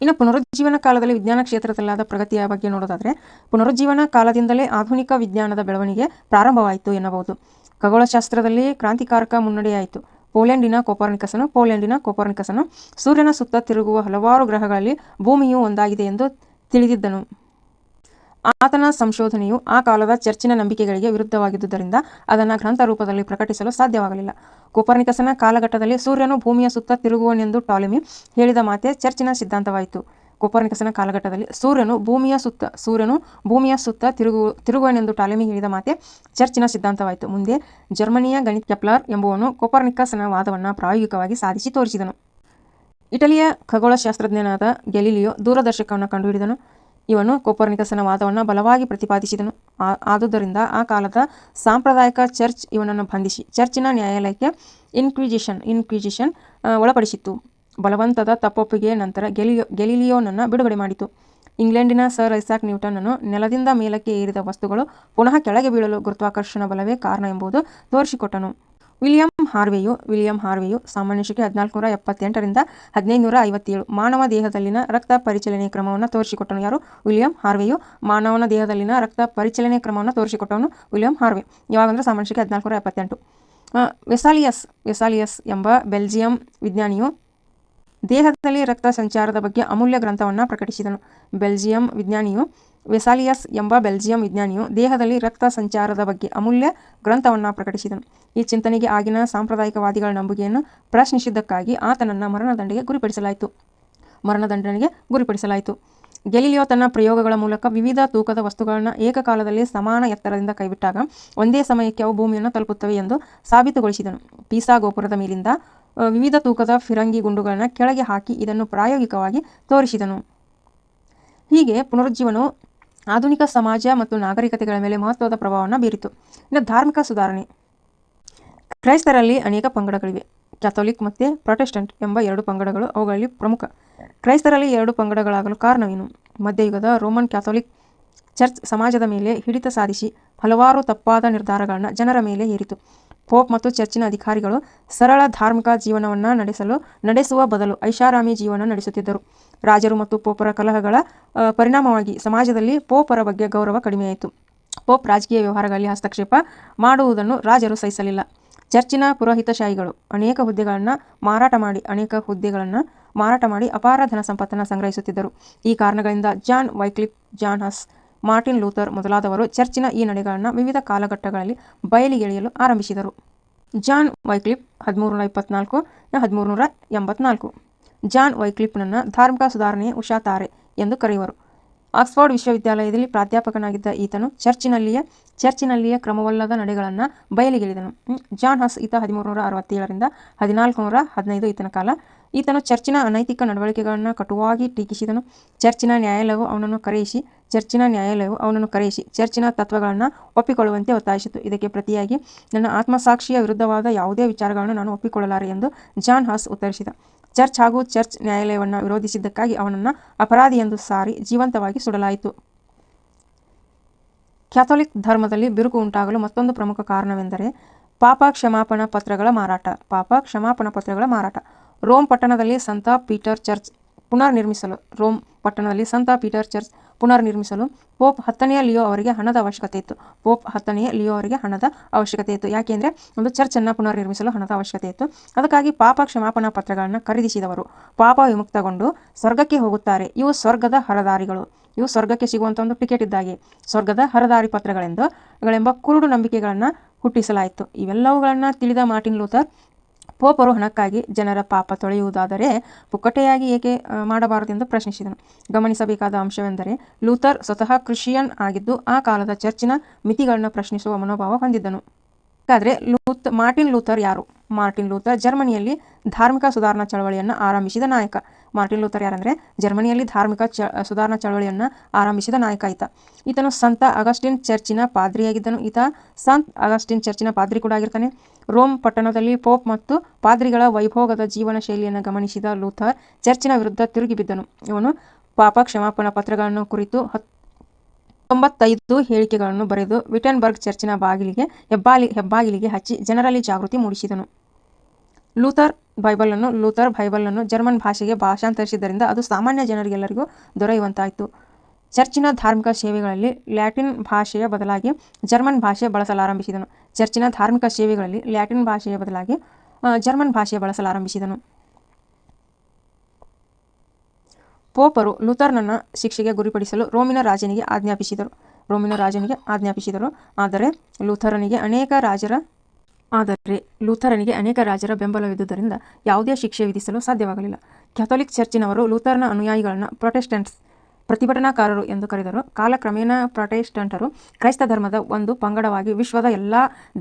ಇನ್ನು ಪುನರುಜ್ಜೀವನ ಕಾಲದಲ್ಲಿ ವಿಜ್ಞಾನ ಕ್ಷೇತ್ರದಲ್ಲಾದ ಪ್ರಗತಿಯ ಬಗ್ಗೆ ನೋಡೋದಾದರೆ, ಪುನರುಜ್ಜೀವನ ಕಾಲದಿಂದಲೇ ಆಧುನಿಕ ವಿಜ್ಞಾನದ ಬೆಳವಣಿಗೆ ಪ್ರಾರಂಭವಾಯಿತು ಎನ್ನಬಹುದು. ಖಗೋಳಶಾಸ್ತ್ರದಲ್ಲಿ ಕ್ರಾಂತಿಕಾರಕ ಮುನ್ನಡೆಯಾಯಿತು. ಪೋಲೆಂಡಿನ ಕೋಪರ್ನಿಕಸನು ಪೋಲೆಂಡಿನ ಕೋಪರ್ನಿಕಸನು, ಸೂರ್ಯನ ಸುತ್ತ ತಿರುಗುವ ಹಲವಾರು ಗ್ರಹಗಳಲ್ಲಿ ಭೂಮಿಯು ಒಂದಾಗಿದೆ ಎಂದು ತಿಳಿದಿದ್ದನು. ಆತನ ಸಂಶೋಧನೆಯು ಆ ಕಾಲದ ಚರ್ಚಿನ ನಂಬಿಕೆಗಳಿಗೆ ವಿರುದ್ಧವಾಗಿದ್ದುದರಿಂದ ಅದನ್ನು ಗ್ರಂಥ ರೂಪದಲ್ಲಿ ಪ್ರಕಟಿಸಲು ಸಾಧ್ಯವಾಗಲಿಲ್ಲ. ಕೋಪರ್ನಿಕಸನ ಕಾಲಘಟ್ಟದಲ್ಲಿ ಸೂರ್ಯನು ಭೂಮಿಯ ಸುತ್ತ ತಿರುಗುವನೆಂದು ಟಾಲಿಮಿ ಹೇಳಿದ ಮಾತೆ ಚರ್ಚಿನ ಸಿದ್ಧಾಂತವಾಯಿತು. ಕೋಪರ್ನಿಕಸನ ಕಾಲಘಟ್ಟದಲ್ಲಿ ಸೂರ್ಯನು ಭೂಮಿಯ ಸುತ್ತ, ಸೂರ್ಯನು ಭೂಮಿಯ ಸುತ್ತ ತಿರುಗು, ತಿರುಗುವನೆಂದು ಟಾಲಿಮಿ ಹೇಳಿದ ಮಾತೆ ಚರ್ಚಿನ ಸಿದ್ಧಾಂತವಾಯಿತು. ಮುಂದೆ ಜರ್ಮನಿಯ ಗಣಿತ ಕೆಪ್ಲರ್ ಎಂಬುವನು ಕೋಪರ್ನಿಕಸನ ವಾದವನ್ನು ಪ್ರಾಯೋಗಿಕವಾಗಿ ಸಾಧಿಸಿ ತೋರಿಸಿದನು. ಇಟಲಿಯ ಖಗೋಳಶಾಸ್ತ್ರಜ್ಞನಾದ ಗೆಲಿಲಿಯೋ ದೂರದರ್ಶಕವನ್ನು ಕಂಡುಹಿಡಿದನು. ಇವನು ಕೋಪರ್ನಿಕಸನ ವಾದವನ್ನು ಬಲವಾಗಿ ಪ್ರತಿಪಾದಿಸಿದನು. ಆದುದರಿಂದ ಆ ಕಾಲದ ಸಾಂಪ್ರದಾಯಿಕ ಚರ್ಚ್ ಇವನನ್ನು ಬಂಧಿಸಿ, ಚರ್ಚಿನ ನ್ಯಾಯಾಲಯಕ್ಕೆ ಇನ್ಕ್ವಿಜಿಷನ್ ಇನ್ಕ್ವಿಜಿಷನ್ ಒಳಪಡಿಸಿತ್ತು. ಬಲವಂತದ ತಪ್ಪೊಪ್ಪಿಗೆ ನಂತರ ಗೆಲಿಯೋ, ಗೆಲಿಲಿಯೋನನ್ನು ಬಿಡುಗಡೆ ಮಾಡಿತು. ಇಂಗ್ಲೆಂಡಿನ ಸರ್ ಐಸಾಕ್ ನ್ಯೂಟನ್ನನ್ನು ನೆಲದಿಂದ ಮೇಲಕ್ಕೆ ಏರಿದ ವಸ್ತುಗಳು ಪುನಃ ಕೆಳಗೆ ಬೀಳಲು ಗುರುತ್ವಾಕರ್ಷಣ ಬಲವೇ ಕಾರಣ ಎಂಬುದು ತೋರಿಸಿಕೊಟ್ಟನು. ವಿಲಿಯಂ ಹಾರ್ವೆಯು ವಿಲಿಯಂ ಹಾರ್ವೆಯು ಸಾಮಾನ್ಯ ಶಕೆ ಹದಿನಾಲ್ಕುನೂರ ಎಪ್ಪತ್ತೆಂಟರಿಂದ ಹದಿನೈದುನೂರ ಐವತ್ತೇಳು. ಮಾನವ ದೇಹದಲ್ಲಿನ ರಕ್ತ ಪರಿಚಲನೆ ಕ್ರಮವನ್ನು ತೋರಿಸಿಕೊಟ್ಟನು ಯಾರು? ವಿಲಿಯಂ ಹಾರ್ವೆಯು ಮಾನವನ ದೇಹದಲ್ಲಿನ ರಕ್ತ ಪರಿಚಲನೆ ಕ್ರಮವನ್ನು ತೋರಿಸಿಕೊಟ್ಟವನು ವಿಲಿಯಂ ಹಾರ್ವೆ. ಯಾವಾಗಂದ್ರೆ ಸಾಮಾನ್ಯ ಶಕೆ ಹದಿನಾಲ್ಕುನೂರ ಎಪ್ಪತ್ತೆಂಟು. ವೆಸಾಲಿಯಸ್ ವೆಸಾಲಿಯಸ್ ಎಂಬ ಬೆಲ್ಜಿಯಂ ವಿಜ್ಞಾನಿಯು ದೇಹದಲ್ಲಿ ರಕ್ತ ಸಂಚಾರದ ಬಗ್ಗೆ ಅಮೂಲ್ಯ ಗ್ರಂಥವನ್ನು ಪ್ರಕಟಿಸಿದನು. ಬೆಲ್ಜಿಯಂ ವಿಜ್ಞಾನಿಯು ವೆಸಾಲಿಯಸ್ ಎಂಬ ಬೆಲ್ಜಿಯಂ ವಿಜ್ಞಾನಿಯು ದೇಹದಲ್ಲಿ ರಕ್ತ ಸಂಚಾರದ ಬಗ್ಗೆ ಅಮೂಲ್ಯ ಗ್ರಂಥವನ್ನು ಪ್ರಕಟಿಸಿದನು. ಈ ಚಿಂತನೆಗೆ ಆಗಿನ ಸಾಂಪ್ರದಾಯಿಕವಾದಿಗಳ ನಂಬಿಕೆಯನ್ನು ಪ್ರಶ್ನಿಸಿದ್ದಕ್ಕಾಗಿ ಆತನನ್ನು ಮರಣದಂಡೆಗೆ ಗುರಿಪಡಿಸಲಾಯಿತು. ಮರಣದಂಡನೆಗೆ ಗುರಿಪಡಿಸಲಾಯಿತು. ಗೆಲಿಲಿಯೋ ತನ್ನ ಪ್ರಯೋಗಗಳ ಮೂಲಕ ವಿವಿಧ ತೂಕದ ವಸ್ತುಗಳನ್ನು ಏಕಕಾಲದಲ್ಲಿ ಸಮಾನ ಎತ್ತರದಿಂದ ಕೈಬಿಟ್ಟಾಗ ಒಂದೇ ಸಮಯಕ್ಕೆ ಅವು ಭೂಮಿಯನ್ನು ತಲುಪುತ್ತವೆ ಎಂದು ಸಾಬೀತುಗೊಳಿಸಿದನು. ಪೀಸಾ ಗೋಪುರದ ಮೇಲಿಂದ ವಿವಿಧ ತೂಕದ ಫಿರಂಗಿ ಗುಂಡುಗಳನ್ನು ಕೆಳಗೆ ಹಾಕಿ ಇದನ್ನು ಪ್ರಾಯೋಗಿಕವಾಗಿ ತೋರಿಸಿದನು. ಹೀಗೆ ಪುನರುಜ್ಜೀವನವು ಆಧುನಿಕ ಸಮಾಜ ಮತ್ತು ನಾಗರಿಕತೆಗಳ ಮೇಲೆ ಮಹತ್ವದ ಪ್ರಭಾವವನ್ನು ಬೀರಿತು. ಇನ್ನು ಧಾರ್ಮಿಕ ಸುಧಾರಣೆ. ಕ್ರೈಸ್ತರಲ್ಲಿ ಅನೇಕ ಪಂಗಡಗಳಿವೆ. ಕ್ಯಾಥೋಲಿಕ್ ಮತ್ತು ಪ್ರೊಟೆಸ್ಟೆಂಟ್ ಎಂಬ ಎರಡು ಪಂಗಡಗಳು ಅವುಗಳಲ್ಲಿ ಪ್ರಮುಖ. ಕ್ರೈಸ್ತರಲ್ಲಿ ಎರಡು ಪಂಗಡಗಳಾಗಲು ಕಾರಣವೇನು? ಮಧ್ಯಯುಗದ ರೋಮನ್ ಕ್ಯಾಥೋಲಿಕ್ ಚರ್ಚ್ ಸಮಾಜದ ಮೇಲೆ ಹಿಡಿತ ಸಾಧಿಸಿ ಹಲವಾರು ತಪ್ಪಾದ ನಿರ್ಧಾರಗಳನ್ನು ಜನರ ಮೇಲೆ ಹೇರಿತು. ಪೋಪ್ ಮತ್ತು ಚರ್ಚಿನ ಅಧಿಕಾರಿಗಳು ಸರಳ ಧಾರ್ಮಿಕ ಜೀವನವನ್ನು ನಡೆಸಲು, ನಡೆಸುವ ಬದಲು ಐಷಾರಾಮಿ ಜೀವನ ನಡೆಸುತ್ತಿದ್ದರು. ರಾಜರು ಮತ್ತು ಪೋಪರ ಕಲಹಗಳ ಪರಿಣಾಮವಾಗಿ ಸಮಾಜದಲ್ಲಿ ಪೋಪರ ಬಗ್ಗೆ ಗೌರವ ಕಡಿಮೆಯಾಯಿತು. ಪೋಪ್ ರಾಜಕೀಯ ವ್ಯವಹಾರಗಳಲ್ಲಿ ಹಸ್ತಕ್ಷೇಪ ಮಾಡುವುದನ್ನು ರಾಜರು ಸಹಿಸಲಿಲ್ಲ. ಚರ್ಚಿನ ಪುರೋಹಿತಶಾಹಿಗಳು ಅನೇಕ ಹುದ್ದೆಗಳನ್ನು ಮಾರಾಟ ಮಾಡಿ, ಅನೇಕ ಹುದ್ದೆಗಳನ್ನು ಮಾರಾಟ ಮಾಡಿ ಅಪಾರ ಧನ ಸಂಪತ್ತನ್ನು ಸಂಗ್ರಹಿಸುತ್ತಿದ್ದರು. ಈ ಕಾರಣಗಳಿಂದ John Wycliffe John Hus Martin Luther ಮೊದಲಾದವರು ಚರ್ಚಿನ ಈ ನಡೆಗಳನ್ನು ವಿವಿಧ ಕಾಲಘಟ್ಟಗಳಲ್ಲಿ ಬಯಲಿಗೆಳೆಯಲು ಆರಂಭಿಸಿದರು. ಜಾನ್ ವೈಕ್ಲಿಪ್ ಹದಿಮೂರುನೂರ ಇಪ್ಪತ್ನಾಲ್ಕು ಹದಿಮೂರುನೂರ ಎಂಬತ್ನಾಲ್ಕು ಜಾನ್ ವೈಕ್ಲಿಪ್ನನ್ನು ಧಾರ್ಮಿಕ ಸುಧಾರಣೆಯ ಉಷಾತಾರೆ ಎಂದು ಕರೆಯುವರು. ಆಕ್ಸ್ಫರ್ಡ್ ವಿಶ್ವವಿದ್ಯಾಲಯದಲ್ಲಿ ಪ್ರಾಧ್ಯಾಪಕನಾಗಿದ್ದ ಈತನು ಚರ್ಚಿನಲ್ಲಿಯ ಚರ್ಚಿನಲ್ಲಿಯ ಕ್ರಮವಲ್ಲದ ನಡೆಗಳನ್ನು ಬಯಲಿಗೆಳೆದನು. ಜಾನ್ ಹಸ್ ಈತ ಹದಿಮೂರು ನೂರ ಅರವತ್ತೇಳರಿಂದ ಹದಿನಾಲ್ಕುನೂರ ಹದಿನೈದು ಈತನ ಕಾಲ. ಈತನು ಚರ್ಚಿನ ಅನೈತಿಕ ನಡವಳಿಕೆಗಳನ್ನು ಕಟುವಾಗಿ ಟೀಕಿಸಿದನು. ಚರ್ಚಿನ ನ್ಯಾಯಾಲಯವು ಅವನನ್ನು ಕರೆಯಿಸಿ, ಚರ್ಚಿನ ನ್ಯಾಯಾಲಯವು ಅವನನ್ನು ಕರೆಯಿಸಿ, ಚರ್ಚಿನ ತತ್ವಗಳನ್ನು ಒಪ್ಪಿಕೊಳ್ಳುವಂತೆ ಒತ್ತಾಯಿಸಿತು. ಇದಕ್ಕೆ ಪ್ರತಿಯಾಗಿ, ನನ್ನ ಆತ್ಮಸಾಕ್ಷಿಯ ವಿರುದ್ಧವಾದ ಯಾವುದೇ ವಿಚಾರಗಳನ್ನು ನಾನು ಒಪ್ಪಿಕೊಳ್ಳಲಾರೆ ಎಂದು ಜಾನ್ ಹಾಸ್ ಉತ್ತರಿಸಿದ. ಚರ್ಚ್ ಹಾಗೂ ಚರ್ಚ್ ನ್ಯಾಯಾಲಯವನ್ನು ವಿರೋಧಿಸಿದ್ದಕ್ಕಾಗಿ ಅವನನ್ನು ಅಪರಾಧಿ ಎಂದು ಸಾರಿ ಜೀವಂತವಾಗಿ ಸುಡಲಾಯಿತು. ಕ್ಯಾಥೋಲಿಕ್ ಧರ್ಮದಲ್ಲಿ ಬಿರುಕು ಉಂಟಾಗಲು ಮತ್ತೊಂದು ಪ್ರಮುಖ ಕಾರಣವೆಂದರೆ ಪಾಪ ಕ್ಷಮಾಪಣಾ ಪತ್ರಗಳ ಮಾರಾಟ. ಪಾಪ ಕ್ಷಮಾಪಣಾ ಪತ್ರಗಳ ಮಾರಾಟ. ರೋಮ್ ಪಟ್ಟಣದಲ್ಲಿ ಸಂತ ಪೀಟರ್ ಚರ್ಚ್ ಪುನರ್ ನಿರ್ಮಿಸಲು ರೋಮ್ ಪಟ್ಟಣದಲ್ಲಿ ಸಂತ ಪೀಟರ್ ಚರ್ಚ್ ಪುನರ್ ನಿರ್ಮಿಸಲು ಪೋಪ್ ಹತ್ತನೆಯ ಲಿಯೋ ಅವರಿಗೆ ಹಣದ ಅವಶ್ಯಕತೆ ಇತ್ತು. ಪೋಪ್ ಹತ್ತನೆಯ ಲಿಯೋ ಅವರಿಗೆ ಹಣದ ಅವಶ್ಯಕತೆ ಇತ್ತು. ಯಾಕೆಂದರೆ ಒಂದು ಚರ್ಚನ್ನು ಪುನರ್ನಿರ್ಮಿಸಲು ಹಣದ ಅವಶ್ಯಕತೆ ಇತ್ತು. ಅದಕ್ಕಾಗಿ ಪಾಪ ಕ್ಷಮಾಪಣಾ ಪತ್ರಗಳನ್ನು ಖರೀದಿಸಿದವರು. ಪಾಪ ವಿಮುಕ್ತಗೊಂಡು ಸ್ವರ್ಗಕ್ಕೆ ಹೋಗುತ್ತಾರೆ. ಇವು ಸ್ವರ್ಗದ ಹರದಾರಿಗಳು. ಇವು ಸ್ವರ್ಗಕ್ಕೆ ಸಿಗುವಂಥ ಒಂದು ಟಿಕೆಟ್ ಇದ್ದಾಗೆ. ಸ್ವರ್ಗದ ಹರದಾರಿ ಪತ್ರಗಳೆಂದು ಗಳೆಂಬ ಕುರುಡು ನಂಬಿಕೆಗಳನ್ನು ಹುಟ್ಟಿಸಲಾಯಿತು. ಇವೆಲ್ಲವುಗಳನ್ನು ತಿಳಿದ ಮಾರ್ಟಿನ್ ಲೂಥರ್ ಪೋಪರು ಹಣಕ್ಕಾಗಿ ಜನರ ಪಾಪ ತೊಳೆಯುವುದಾದರೆ ಪುಕ್ಕಟೆಯಾಗಿ ಏಕೆ ಮಾಡಬಾರದು ಮಾಡಬಾರದೆಂದು ಪ್ರಶ್ನಿಸಿದನು. ಗಮನಿಸಬೇಕಾದ ಅಂಶವೆಂದರೆ ಲೂಥರ್ ಸ್ವತಃ ಕ್ರಿಶ್ಚಿಯನ್ ಆಗಿದ್ದು ಆ ಕಾಲದ ಚರ್ಚಿನ ಮಿತಿಗಳನ್ನು ಪ್ರಶ್ನಿಸುವ ಮನೋಭಾವ ಹೊಂದಿದ್ದನು. ಹಾಗಾದರೆ ಲೂತ್, ಮಾರ್ಟಿನ್ ಲೂಥರ್ ಯಾರು? ಮಾರ್ಟಿನ್ ಲೂಥರ್ ಜರ್ಮನಿಯಲ್ಲಿ ಧಾರ್ಮಿಕ ಸುಧಾರಣಾ ಚಳವಳಿಯನ್ನು ಆರಂಭಿಸಿದ ನಾಯಕ. ಮಾರ್ಟಿನ್ ಲೂಥರ್ ಯಾರಂದರೆ ಜರ್ಮನಿಯಲ್ಲಿ ಧಾರ್ಮಿಕ ಚ, ಸುಧಾರಣಾ ಚಳವಳಿಯನ್ನು ಆರಂಭಿಸಿದ ನಾಯಕ ಈತ. ಈತನು ಸಂತ ಅಗಸ್ಟಿನ್ ಚರ್ಚಿನ ಪಾದ್ರಿಯಾಗಿದ್ದನು. ಈತ ಸಂತ್ ಅಗಸ್ಟಿನ್ ಚರ್ಚಿನ ಪಾದ್ರಿ ಕೂಡ ಆಗಿರ್ತಾನೆ. ರೋಮ್ ಪಟ್ಟಣದಲ್ಲಿ ಪೋಪ್ ಮತ್ತು ಪಾದ್ರಿಗಳ ವೈಭೋಗದ ಜೀವನ ಶೈಲಿಯನ್ನು ಗಮನಿಸಿದ ಲೂಥರ್ ಚರ್ಚಿನ ವಿರುದ್ಧ ತಿರುಗಿಬಿದ್ದನು ಇವನು ಪಾಪ ಕ್ಷಮಾಪಣಾ ಪತ್ರಗಳನ್ನು ಕುರಿತು ಹತ್ ತೊಂಬತ್ತೈದು ಹೇಳಿಕೆಗಳನ್ನು ಬರೆದು ವಿಟನ್ಬರ್ಗ್ ಚರ್ಚಿನ ಬಾಗಿಲಿಗೆ, ಹೆಬ್ಬಾಲಿ ಹೆಬ್ಬಾಗಿಲಿಗೆ ಹಚ್ಚಿ ಜನರಲ್ಲಿ ಜಾಗೃತಿ ಮೂಡಿಸಿದನು. ಲೂಥರ್ ಬೈಬಲನ್ನು ಲೂಥರ್ ಬೈಬಲನ್ನು ಜರ್ಮನ್ ಭಾಷೆಗೆ ಭಾಷಾಂತರಿಸಿದ್ದರಿಂದ ಅದು ಸಾಮಾನ್ಯ ಜನರಿಗೆಲ್ಲರಿಗೂ ದೊರೆಯುವಂತಾಯಿತು. ಚರ್ಚಿನ ಧಾರ್ಮಿಕ ಸೇವೆಗಳಲ್ಲಿ ಲ್ಯಾಟಿನ್ ಭಾಷೆಯ ಬದಲಾಗಿ ಜರ್ಮನ್ ಭಾಷೆ ಬಳಸಲಾರಂಭಿಸಿದನು. ಚರ್ಚಿನ ಧಾರ್ಮಿಕ ಸೇವೆಗಳಲ್ಲಿ ಲ್ಯಾಟಿನ್ ಭಾಷೆಯ ಬದಲಾಗಿ ಜರ್ಮನ್ ಭಾಷೆಯ ಬಳಸಲಾರಂಭಿಸಿದನು. ಪೋಪರು ಲೂಥರ್ನನ್ನ ಶಿಕ್ಷೆಗೆ ಗುರಿಪಡಿಸಲು ರೋಮಿನ ರಾಜನಿಗೆ ಆಜ್ಞಾಪಿಸಿದರು. ರೋಮಿನ ರಾಜನಿಗೆ ಆಜ್ಞಾಪಿಸಿದರು. ಆದರೆ ಲೂಥರನಿಗೆ ಅನೇಕ ರಾಜರ, ಆದರೆ ಲೂಥರನಿಗೆ ಅನೇಕ ರಾಜರ ಬೆಂಬಲವಿದ್ದುದರಿಂದ ಯಾವುದೇ ಶಿಕ್ಷೆ ವಿಧಿಸಲು ಸಾಧ್ಯವಾಗಲಿಲ್ಲ. ಕ್ಯಾಥೋಲಿಕ್ ಚರ್ಚಿನವರು ಲೂಥರ್ನ ಅನುಯಾಯಿಗಳನ್ನು ಪ್ರೊಟೆಸ್ಟೆಂಟ್ಸ್ ಪ್ರತಿಭಟನಾಕಾರರು ಎಂದು ಕರೆದರು. ಕಾಲಕ್ರಮೇಣ ಪ್ರೊಟೆಸ್ಟೆಂಟರು ಕ್ರೈಸ್ತ ಧರ್ಮದ ಒಂದು ಪಂಗಡವಾಗಿ ವಿಶ್ವದ ಎಲ್ಲ